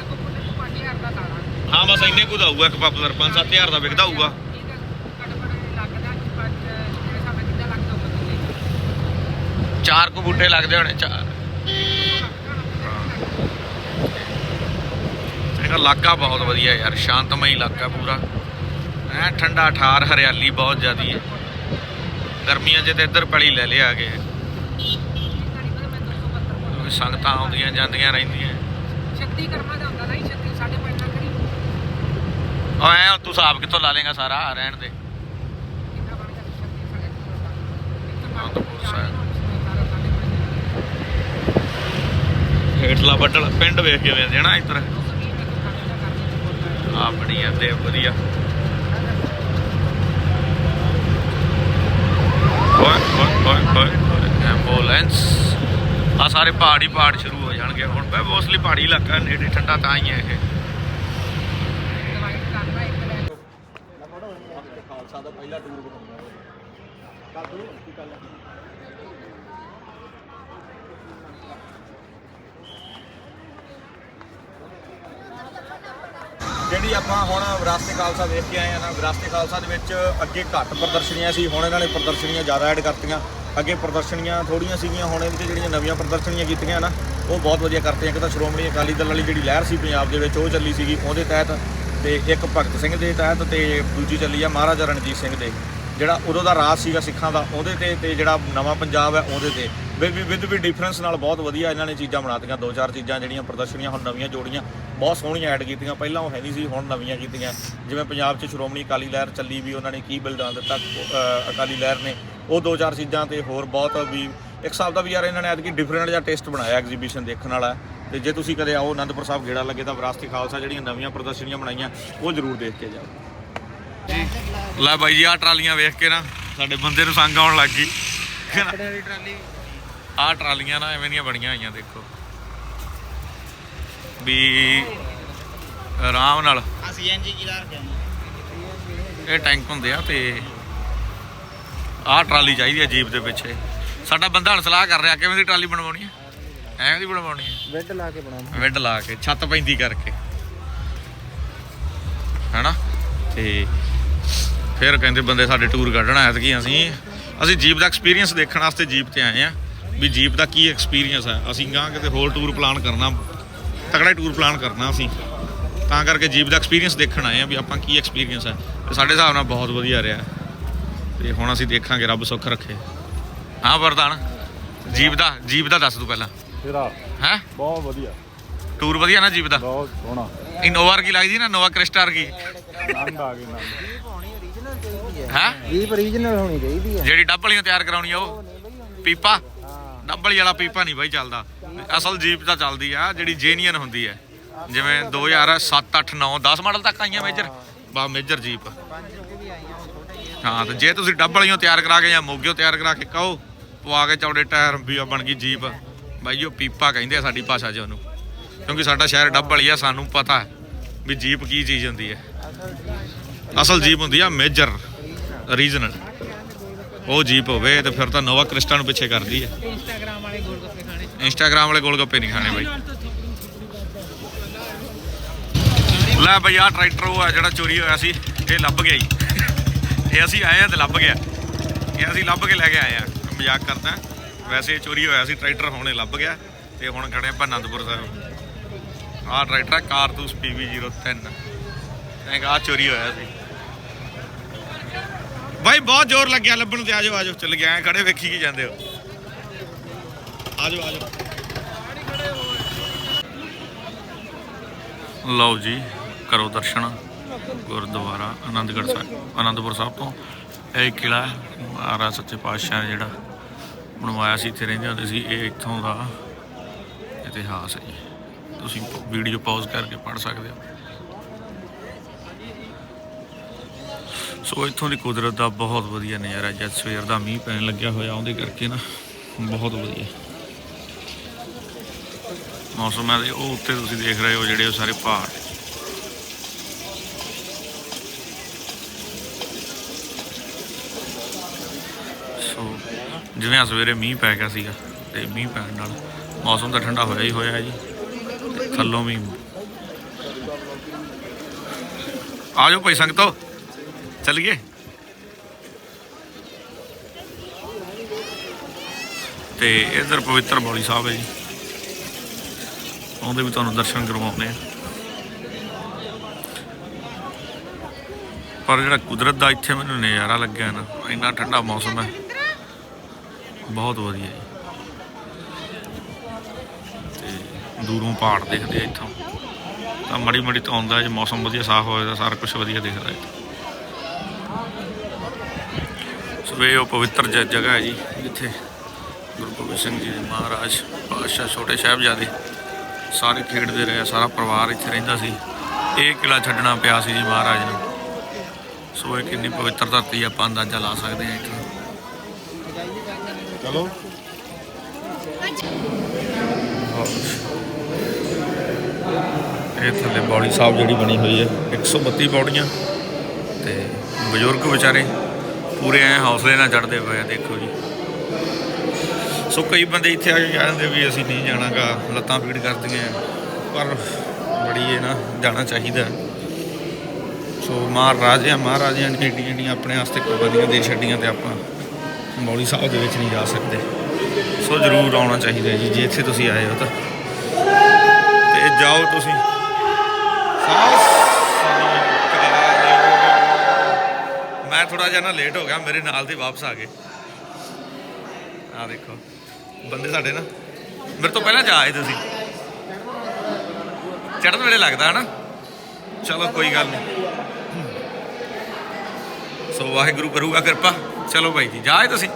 ਕਬੂਤਰ ਨੂੰ 5000 ਦਾ ਤਾਰਾ ਹਾਂ ਬਸ ਇੰਨੇ ਕੁ ਦਾ ਹੋਊਗਾ ਇੱਕ ਪਾਪੂਲਰ 5-7000 ਦਾ ਵਿਕਦਾ ਹੋਊਗਾ ਠੀਕ ਹੈ ਕਟਪੜ ਲੱਗਦਾ ਕਿ ਪੰਜ ਜਿਹੜੇ ਸਾਹਮਣੇ ਕਿੰਨਾ ਲੱਗਦਾ ਹੋਊਗਾ ਚਾਰ ਕੁ ਬੂਟੇ ਲੱਗਦੇ ਹੋਣੇ ਚਾਰ ਇਹਦਾ ਇਲਾਕਾ ਬਹੁਤ ਵਧੀਆ ਯਾਰ ਸ਼ਾਂਤਮਈ ਇਲਾਕਾ ਪੂਰਾ। ਐ ਠੰਡਾ ਠਾਰ ਹਰਿਆਲੀ ਬਹੁਤ ਜ਼ਿਆਦੀ ਹੈ ਗਰਮੀਆਂ 'ਚ ਤੇ ਇੱਧਰ ਪਲੀ ਲੈ ਲਿਆ ਗਏ ਸੰਗਤਾਂ ਆਉਂਦੀਆਂ ਜਾਂਦੀਆਂ ਰਹਿੰਦੀਆਂ। ਸ਼ਕਤੀ ਕਰਮਾ ਦਾ ਹੁੰਦਾ ਨਹੀਂ ਸ਼ਕਤੀ ਸਾਡੇ ਲੱਖ ਦੀ ਉਹ ਐ ਤੂੰ ਹਿਸਾਬ ਕਿੱਥੋਂ ਲਾ ਲੇਗਾ ਸਾਰਾ ਰਹਿਣ ਦੇ। ਕਿੰਨਾ ਬਣ ਗਿਆ ਸ਼ਕਤੀ ਸਾਡੇ ਕੋਲ ਦਾ ਅਨੰਦਪੁਰ ਸਾਹਿਬ। ਸਾਰਾ ਸਾਡੇ ਕੋਲ ਹੇਠਲਾ ਬੱਟਲ ਪਿੰਡ ਵੇਖ ਕੇ ਵੇਂਦੇ ਨਾ ਇੱਧਰ। ਆ ਬਣੀ ਜਾਂਦੇ ਵਧੀਆ। ਓਏ ਓਏ ਓਏ ਐਂਬੂਲੈਂਸ। ਆ ਸਾਰੇ ਪਹਾੜੀ ਪਹਾੜ ਸ਼ੁਰੂ ਹੋ ਜਾਣਗੇ ਹੁਣ। ਬਈ ਮੋਸਟਲੀ ਪਹਾੜੀ ਇਲਾਕਾ ਨੇੜੇ ਠੰਡਾ ਤਾਂ ਹੀ ਹੈ ਇਹ। ਖਾਲਸਾ ਦਾ ਪਹਿਲਾ ਟੂਰ ਬਣਾਉਂਦਾ। ਕੱਲ ਤੂੰ ਕੀ ਕੱਲ ਜਿਹੜੀ ਆਪਾਂ ਹੁਣ ਵਿਰਾਸਤੇ ਖਾਲਸਾ ਦੇਖ ਕੇ ਆਏ ਆ ਨਾ ਵਿਰਾਸਤੇ ਖਾਲਸਾ ਦੇ ਵਿੱਚ ਅੱਗੇ ਘੱਟ ਪ੍ਰਦਰਸ਼ਨੀਆਂ ਸੀ, ਹੁਣ ਇਹਨਾਂ ਨੇ ਪ੍ਰਦਰਸ਼ਨੀਆਂ ਜ਼ਿਆਦਾ ਐਡ ਕਰਤੀਆਂ। ਅੱਗੇ ਪ੍ਰਦਰਸ਼ਨੀਆਂ ਥੋੜੀਆਂ ਸੀਗੀਆਂ, ਹੁਣ ਇਹਦੇ ਜਿਹੜੀਆਂ ਨਵੀਆਂ ਪ੍ਰਦਰਸ਼ਨੀਆਂ ਕੀਤੀਆਂ ਨਾ, ਉਹ ਬਹੁਤ ਵਧੀਆ ਕਰਤੀਆਂ। ਇੱਕ ਤਾਂ ਸ਼੍ਰੋਮਣੀ ਅਕਾਲੀ ਦਲ ਵਾਲੀ ਜਿਹੜੀ ਲਹਿਰ ਸੀ ਪੰਜਾਬ ਦੇ ਵਿੱਚ, ਉਹ ਚੱਲੀ ਸੀਗੀ ਉਹਦੇ ਤਹਿਤ ਤੇ ਇੱਕ ਭਗਤ ਸਿੰਘ ਦੇ ਤਹਿਤ ਤੇ ਦੂਜੀ ਚੱਲੀ ਆ ਮਹਾਰਾਜਾ ਰਣਜੀਤ ਸਿੰਘ ਦੇ। ਜਿਹੜਾ ਉਦੋਂ ਦਾ ਰਾਜ ਸੀਗਾ ਸਿੱਖਾਂ ਦਾ, ਉਹਦੇ ਤੇ ਤੇ ਜਿਹੜਾ ਨਵਾਂ ਪੰਜਾਬ ਹੈ, ਉਹਦੇ ਤੇ। ਵਿਦ ਵਿਦ ਵੀ ਡਿਫਰੈਂਸ ਨਾਲ ਬਹੁਤ ਵਧੀਆ ਇਹਨਾਂ ਨੇ ਚੀਜ਼ਾਂ ਬਣਾਤੀਆਂ, ਦੋ ਚਾਰ ਚੀਜ਼ਾਂ ਜਿਹੜੀਆਂ ਪ੍ਰਦਰਸ਼ਨੀਆਂ, ਹੁਣ ਨਵੀਆਂ ਜੋੜੀਆਂ, ਬਹੁਤ ਸੋਹਣੀਆਂ ਐਡ ਕੀਤੀਆਂ। ਪਹਿਲਾਂ ਉਹ ਹੈ ਨਹੀਂ ਸੀ, ਹੁਣ ਨਵੀਆਂ ਕੀਤੀਆਂ। ਜਿਵੇਂ ਪੰਜਾਬ 'ਚ ਸ਼੍ਰੋਮਣੀ ਅਕਾਲੀ ਲਹਿਰ ਚੱਲੀ ਵੀ, ਉਹਨਾਂ ਨੇ ਕੀ ਬਲਿਦਾਨ ਦਿੱਤਾ ਅਕਾਲੀ ਲਹਿਰ ਨੇ। ਉਹ ਦੋ ਚਾਰ ਚੀਜ਼ਾਂ ਤੇ ਹੋਰ ਬਹੁਤ ਵੀ, ਇੱਕ ਹਿਸਾਬ ਦਾ ਵੀ ਯਾਰ ਇਹਨਾਂ ਨੇ ਐਤਕੀ ਡਿਫਰੈਂਟ ਜਿਹਾ ਟੇਸਟ ਬਣਾਇਆ ਐਗਜ਼ੀਬਿਸ਼ਨ ਦੇਖਣ ਵਾਲਾ। ਤੇ ਜੇ ਤੁਸੀਂ ਕਦੇ ਆਓ ਅਨੰਦਪੁਰ ਸਾਹਿਬ ਗੇੜਾ ਲੱਗੇ ਤਾਂ ਵਿਰਾਸਤੀ ਖਾਲਸਾ ਜਿਹੜੀਆਂ ਨਵੀਆਂ ਪ੍ਰਦਰਸ਼ਨੀਆਂ ਬਣਾਈਆਂ, ਉਹ ਜ਼ਰੂਰ ਦੇਖ ਕੇ ਜਾਓ। ਲੈ ਬਾਈ ਜੀ ਆ ਟਰਾਲੀਆਂ ਵੇਖ ਕੇ ਨਾ ਸਾਡੇ ਬੰਦੇ ਨੂੰ ਸੰਗ ਆਉਣ ਲੱਗ ਗਈ। ਆਪਣੇ ਵਾਲੀ ਟਰਾਲੀ? ਆਹ ਟਰਾਲੀਆਂ ਨਾ ਐਵੇਂ ਦੀਆਂ ਬਣੀਆਂ ਹੋਈਆਂ ਦੇਖੋ। ਵੀ ਆਰਾਮ ਨਾਲ। ਆ ਸੀਐਨਜੀ ਰੱਖਿਆ। ਇਹ ਟੈਂਕ ਹੁੰਦੇ ਆ ਤੇ ਆਹ ਟਰਾਲੀ ਚਾਹੀਦੀ ਹੈ ਜੀਪ ਦੇ ਪਿੱਛੇ। ਸਾਡਾ ਬੰਦਾ ਹੁਣ ਸਲਾਹ ਕਰ ਰਿਹਾ ਕਿਵੇਂ ਦੀ ਟਰਾਲੀ ਬਣਵਾਉਣੀ ਹੈ ਐਵੇਂ ਦੀ ਬਣਵਾਉਣੀ ਹੈ ਬੈੱਡ ਲਾ ਕੇ ਬਣਾਉਂਦਾ ਵਿੱਡ ਲਾ ਕੇ ਛੱਤ ਪੈਂਦੀ ਕਰਕੇ। ਹੈਨਾ? ਤੇ ਫਿਰ ਕਹਿੰਦੇ ਬੰਦੇ ਸਾਡੇ ਟੂਰ ਕੱਢਣਾ ਐਤਕੀ ਅਸੀਂ? ਅਸੀਂ ਜੀਪ ਦਾ ਐਕਸਪੀਰੀਅੰਸ ਦੇਖਣ ਵਾਸਤੇ ਜੀਪ ਤੇ ਆਏ ਆ ਵੀ ਜੀਪ ਦਾ ਕੀ ਐਕਸਪੀਰੀਅੰਸ ਹੈ? ਅਸੀਂ ਗਾਂ ਕਿਤੇ ਹੋਰ ਟੂਰ ਪਲਾਨ ਕਰਨਾ ਤਕੜਾ ਟੂਰ ਪਲਾਨ ਕਰਨਾ ਅਸੀਂ। ਤਾਂ ਕਰਕੇ ਜੀਪ ਦਾ ਐਕਸਪੀਰੀਅੰਸ ਦੇਖਣ ਆਏ ਆ ਵੀ ਆਪਾਂ ਕੀ ਐਕਸਪੀਰੀਅੰਸ ਹੈ। ਤੇ ਸਾਡੇ ਹਿਸਾਬ ਨਾਲ ਬਹੁਤ ਵਧੀਆ ਰਿਹਾ। ਤੇ ਹੁਣ ਅਸੀਂ ਦੇਖਾਂਗੇ ਰੱਬ ਸੁੱਖ ਰੱਖੇ। ਹਾਂ ਵਰਦਾਨ ਜੀਪ ਦਾ ਜੀਪ ਦਾ ਦੱਸ ਤੂੰ ਪਹਿਲਾਂ। ਤੇਰਾ। ਹੈ? ਬਹੁਤ ਵਧੀਆ। ਟੂਰ ਵਧੀਆ ਨਾ ਜੀਪ ਦਾ? ਬਹੁਤ ਸੋਹਣਾ। ਇਨੋਵਾ ਵਰਗੀ ਲੱਗਦੀ ਨਾ ਨੋਵਾ ਕ੍ਰਿਸਟਾ ਵਰਗੀ? ਆਨੰਦ ਆ ਓਰੀਜਨਲ ਚਾਹੀਦੀ ਹੈ? ਜੀਪ ਓਰੀਜਨਲ ਹੋਣੀ ਚਾਹੀਦੀ ਹੈ। ਜਿਹੜੀ ਡੱਬ ਵਾਲੀਆਂ ਤਿਆਰ ਕਰਾਉਣੀ ਆ ਉਹ? ਪੀਪਾ? ਹਾਂ। ਡੱਬ ਵਾਲੀ ਵਾਲਾ ਪੀਪਾ ਨਹੀਂ ਬਾਈ ਚੱਲਦਾ। ਅਸਲ ਜੀਪ ਤਾਂ ਚੱਲਦੀ ਆ ਜਿਹੜੀ ਜੇਨੀਅਨ ਹੁੰਦੀ ਹੈ। ਜਿਵੇਂ 2007 8 9 10 ਮਾਡਲ ਤੱਕ ਆਈਆਂ ਮੇਜਰ ਬਾ ਮੇਜਰ ਜੀਪ। ਹਾਂ ਤੇ ਜੇ ਤੁਸੀਂ ਡੱਬ ਵਾਲੀਆਂ ਤਿਆਰ ਕਰਾ ਕੇ ਜਾਂ ਮੋਗਿਓ ਤਿਆਰ ਕਰਾ ਕੇ ਕਹੋ ਪਵਾ ਕੇ ਚੌੜੇ ਟਾਇਰ ਵੀ ਬਣ ਗਈ ਜੀਪ। ਬਾਈ ਉਹ ਪੀਪਾ ਕਹਿੰਦੇ ਆ ਸਾਡੀ ਭਾਸ਼ਾ 'ਚ ਉਹਨੂੰ। ਕਿਉਂਕਿ ਸਾਡਾ ਸ਼ਹਿਰ ਡੱਬ ਵਾਲੀ ਆ ਸਾਨੂੰ ਪਤਾ ਵੀ ਜੀਪ ਕੀ ਚੀਜ਼ ਹੁੰਦੀ ਹੈ। ਅਸਲ ਜੀਪ ਹੁੰਦੀ ਆ ਮੇਜਰ ਰੀਜਨਲ ਉਹ ਜੀਪ ਹੋਵੇ ਤੇ ਫਿਰ ਤਾਂ ਨੋਵਾ ਕ੍ਰਿਸਟਾ ਨੂੰ ਪਿੱਛੇ ਕਰਦੀ ਹੈ ਇੰਸਟਾਗ੍ਰਾਮ ਵਾਲੇ ਗੋਲ ਗੱਪੇ ਖਾਣੇ ਇੰਸਟਾਗ੍ਰਾਮ ਵਾਲੇ ਗੋਲ ਗੱਪੇ ਨਹੀਂ ਖਾਣੇ ਬਾਈ। ਲੈ ਬਈ ਆਹ ਟਰੈਕਟਰ ਉਹ ਆ ਜਿਹੜਾ ਚੋਰੀ ਹੋਇਆ ਸੀ ਇਹ ਲੱਭ ਗਿਆ ਜੀ। ਇਹ ਅਸੀਂ ਆਏ ਆ ਤੇ ਲੱਭ ਗਿਆ। ਇਹ ਅਸੀਂ ਲੱਭ ਕੇ ਲੈ ਕੇ ਆਏ ਆ। ਮਜ਼ਾਕ ਕਰਦਾ। ਵੈਸੇ ਇਹ ਚੋਰੀ ਹੋਇਆ ਸੀ ਟਰੈਕਟਰ ਹੁਣੇ ਲੱਭ ਗਿਆ ਤੇ ਹੁਣ ਖੜੇ ਆਪਾਂ ਆਨੰਦਪੁਰ ਸਾਹਿਬ। ਆਹ ਟਰੈਕਟਰ ਕਾਰਤੂਸ PV03 ਇਹ ਆ ਚੋਰੀ ਹੋਇਆ ਸੀ। ਬਾਈ, ਬਹੁਤ ਜ਼ੋਰ ਲੱਗਿਆ ਲੱਭਣ ਤੇ ਆਜੋ ਆਜੋ, ਚੱਲ ਗਿਆ ਖੜੇ, ਵੇਖੀ ਕੀ ਜਾਂਦੇ ਹੋ। ਆਜੋ ਆਜੋ। ਲਓ ਜੀ, ਕਰੋ ਦਰਸ਼ਨ, ਗੁਰਦੁਆਰਾ, ਆਨੰਦਗੜ੍ਹ ਸਾਹਿਬ, ਆਨੰਦਪੁਰ ਸਾਹਿਬ ਤੋਂ। ਇਹ ਕਿਲਾ ਮਹਾਰਾਜ ਸੱਚੇ ਪਾਤਸ਼ਾਹ ਨੇ ਜਿਹੜਾ ਬਣਵਾਇਆ ਸੀ, ਇੱਥੇ ਰਹਿੰਦੇ ਹੁੰਦੇ ਸੀ, ਇਹ ਇੱਥੋਂ ਦਾ ਇਤਿਹਾਸ ਹੈ ਜੀ। ਤੁਸੀਂ ਵੀਡੀਓ ਪਾਜ਼ ਕਰਕੇ ਪੜ੍ਹ ਸਕਦੇ ਹੋ। ਸੋ ਇੱਥੋਂ ਦੀ ਕੁਦਰਤ ਦਾ ਬਹੁਤ ਵਧੀਆ ਨਜ਼ਾਰਾ ਜਦ ਸਵੇਰ ਦਾ ਮੀਂਹ ਪੈਣ ਲੱਗਿਆ ਹੋਇਆ ਉਹਦੇ ਕਰਕੇ ਨਾ ਬਹੁਤ ਵਧੀਆ। ਮੌਸਮ ਹੈ ਤੇ ਉਹ ਉੱਤੇ ਤੁਸੀਂ ਦੇਖ ਰਹੇ ਹੋ ਜਿਹੜੇ ਉਹ ਸਾਰੇ ਪਹਾੜ। ਸੋ ਜਿਵੇਂ ਸਵੇਰੇ ਮੀਂਹ ਪੈ ਗਿਆ ਸੀਗਾ ਤੇ ਮੀਂਹ ਪੈਣ ਨਾਲ ਮੌਸਮ ਤਾਂ ਠੰਡਾ ਹੋਇਆ ਹੀ ਹੋਇਆ ਜੀ ਥੱਲੋਂ ਵੀ ਆ ਜਾਓ ਭਾਈ ਸੰਗਤੋ। ਚੱਲੀਏ? ਤੇ ਇਧਰ ਪਵਿੱਤਰ ਬੌਲੀ ਸਾਹਿਬ ਹੈ ਜੀ। ਉਹਦੇ ਵੀ ਤੁਹਾਨੂੰ ਦਰਸ਼ਨ ਕਰਵਾਉਂਦੇ ਆ ਪਰ ਜਿਹੜਾ ਕੁਦਰਤ ਦਾ ਇੱਥੇ ਮੈਨੂੰ ਨਜ਼ਾਰਾ ਲੱਗਿਆ ਨਾ, ਇੰਨਾ ਠੰਡਾ ਮੌਸਮ ਹੈ। ਬਹੁਤ ਵਧੀਆ ਜੀ। ਤੇ ਦੂਰੋਂ ਪਹਾੜ ਦਿਖਦੇ ਆ ਇੱਥੋਂ। ਤਾਂ ਮੜੀ ਮੜੀ ਤੋਂ ਆਉਂਦਾ ਜੇ ਮੌਸਮ ਵਧੀਆ ਸਾਫ਼ ਹੋਏ ਤਾਂ ਸਾਰਾ ਕੁਝ ਵਧੀਆ ਦਿਖਦਾ ਹੈ ਇਹ ਉਹ ਪਵਿੱਤਰ ਜਗ੍ਹਾ ਹੈ ਜੀ ਜਿੱਥੇ ਗੁਰੂ ਗੋਬਿੰਦ ਸਿੰਘ ਜੀ ਮਹਾਰਾਜ ਪਾਤਸ਼ਾਹ ਛੋਟੇ ਸਾਹਿਬਜ਼ਾਦੇ ਸਾਰੇ ਖੇਡਦੇ ਰਹੇ ਸਾਰਾ ਪਰਿਵਾਰ ਇੱਥੇ ਰਹਿੰਦਾ ਸੀ। ਇਹ ਕਿਲਾ ਛੱਡਣਾ ਪਿਆ ਸੀ ਜੀ ਮਹਾਰਾਜ ਨੂੰ। ਸੋ ਇਹ ਕਿੰਨੀ ਪਵਿੱਤਰ ਧਰਤੀ ਆਪਾਂ ਅੰਦਾਜ਼ਾ ਲਾ ਸਕਦੇ ਹਾਂ ਇੱਥੋਂ। ਚਲੋ। ਇਹ ਥੱਲੇ ਬੌੜੀ ਸਾਹਿਬ ਜਿਹੜੀ ਬਣੀ ਹੋਈ ਹੈ 132 ਬੌੜੀਆਂ ਤੇ ਬਜ਼ੁਰਗ ਵਿਚਾਰੇ ਪੂਰੇ ਐ ਹੌਸਲੇ ਨਾਲ ਚੜਦੇ ਪਏ ਆ, ਦੇਖੋ ਜੀ। ਸੋ ਕਈ ਬੰਦੇ ਇੱਥੇ ਆ ਕੇ ਕਹਿ ਦਿੰਦੇ ਵੀ ਅਸੀਂ ਨਹੀਂ ਜਾਣਾਗਾ, ਲੱਤਾਂ ਪੀੜ ਕਰਦੀਆਂ ਪਰ ਬੜੀ ਇਹ ਨਾ ਜਾਣਾ ਚਾਹੀਦਾ ਹੈ। ਸੋ ਮਹਾਰਾਜਿਆਂ ਮਹਾਰਾਜਿਆਂ ਨੇ ਏਡੀਆਂ ਏਡੀਆਂ ਆਪਣੇ ਵਾਸਤੇ ਕੁਰਬਾਨੀਆਂ ਦੇ ਛੱਡੀਆਂ ਤੇ ਆਪਾਂ ਬੌੜੀ ਸਾਹਿਬ ਦੇ ਵਿੱਚ ਨਹੀਂ ਜਾ ਸਕਦੇ। ਸੋ ਜ਼ਰੂਰ ਆਉਣਾ ਚਾਹੀਦਾ ਜੀ, ਜੇ ਇੱਥੇ ਤੁਸੀਂ ਆਏ ਹੋ ਤਾਂ। ਤੇ ਜਾਓ ਤੁਸੀਂ। ਸਤਿ ਥੋੜਾ ਜਿਹਾ ਨਾ ਲੇਟ ਹੋ ਗਿਆ, ਮੇਰੇ ਨਾਲ ਦੇ ਵਾਪਸ ਆ ਗਏ। ਆ ਦੇਖੋ, ਬੰਦੇ ਸਾਡੇ ਨਾ, ਮੇਰੇ ਤੋਂ ਪਹਿਲਾਂ ਜਾ ਆਏ ਤੁਸੀਂ। ਚੜਨ ਵੇਲੇ ਲੱਗਦਾ, ਹਨਾ? ਚਲੋ, ਕੋਈ ਗੱਲ ਨਹੀਂ। ਸੋ ਵਾਹਿਗੁਰੂ ਕਰੂਗਾ ਕਿਰਪਾ। ਚਲੋ ਭਾਈ ਜੀ ਜਾਏ ਤੁਸੀਂ।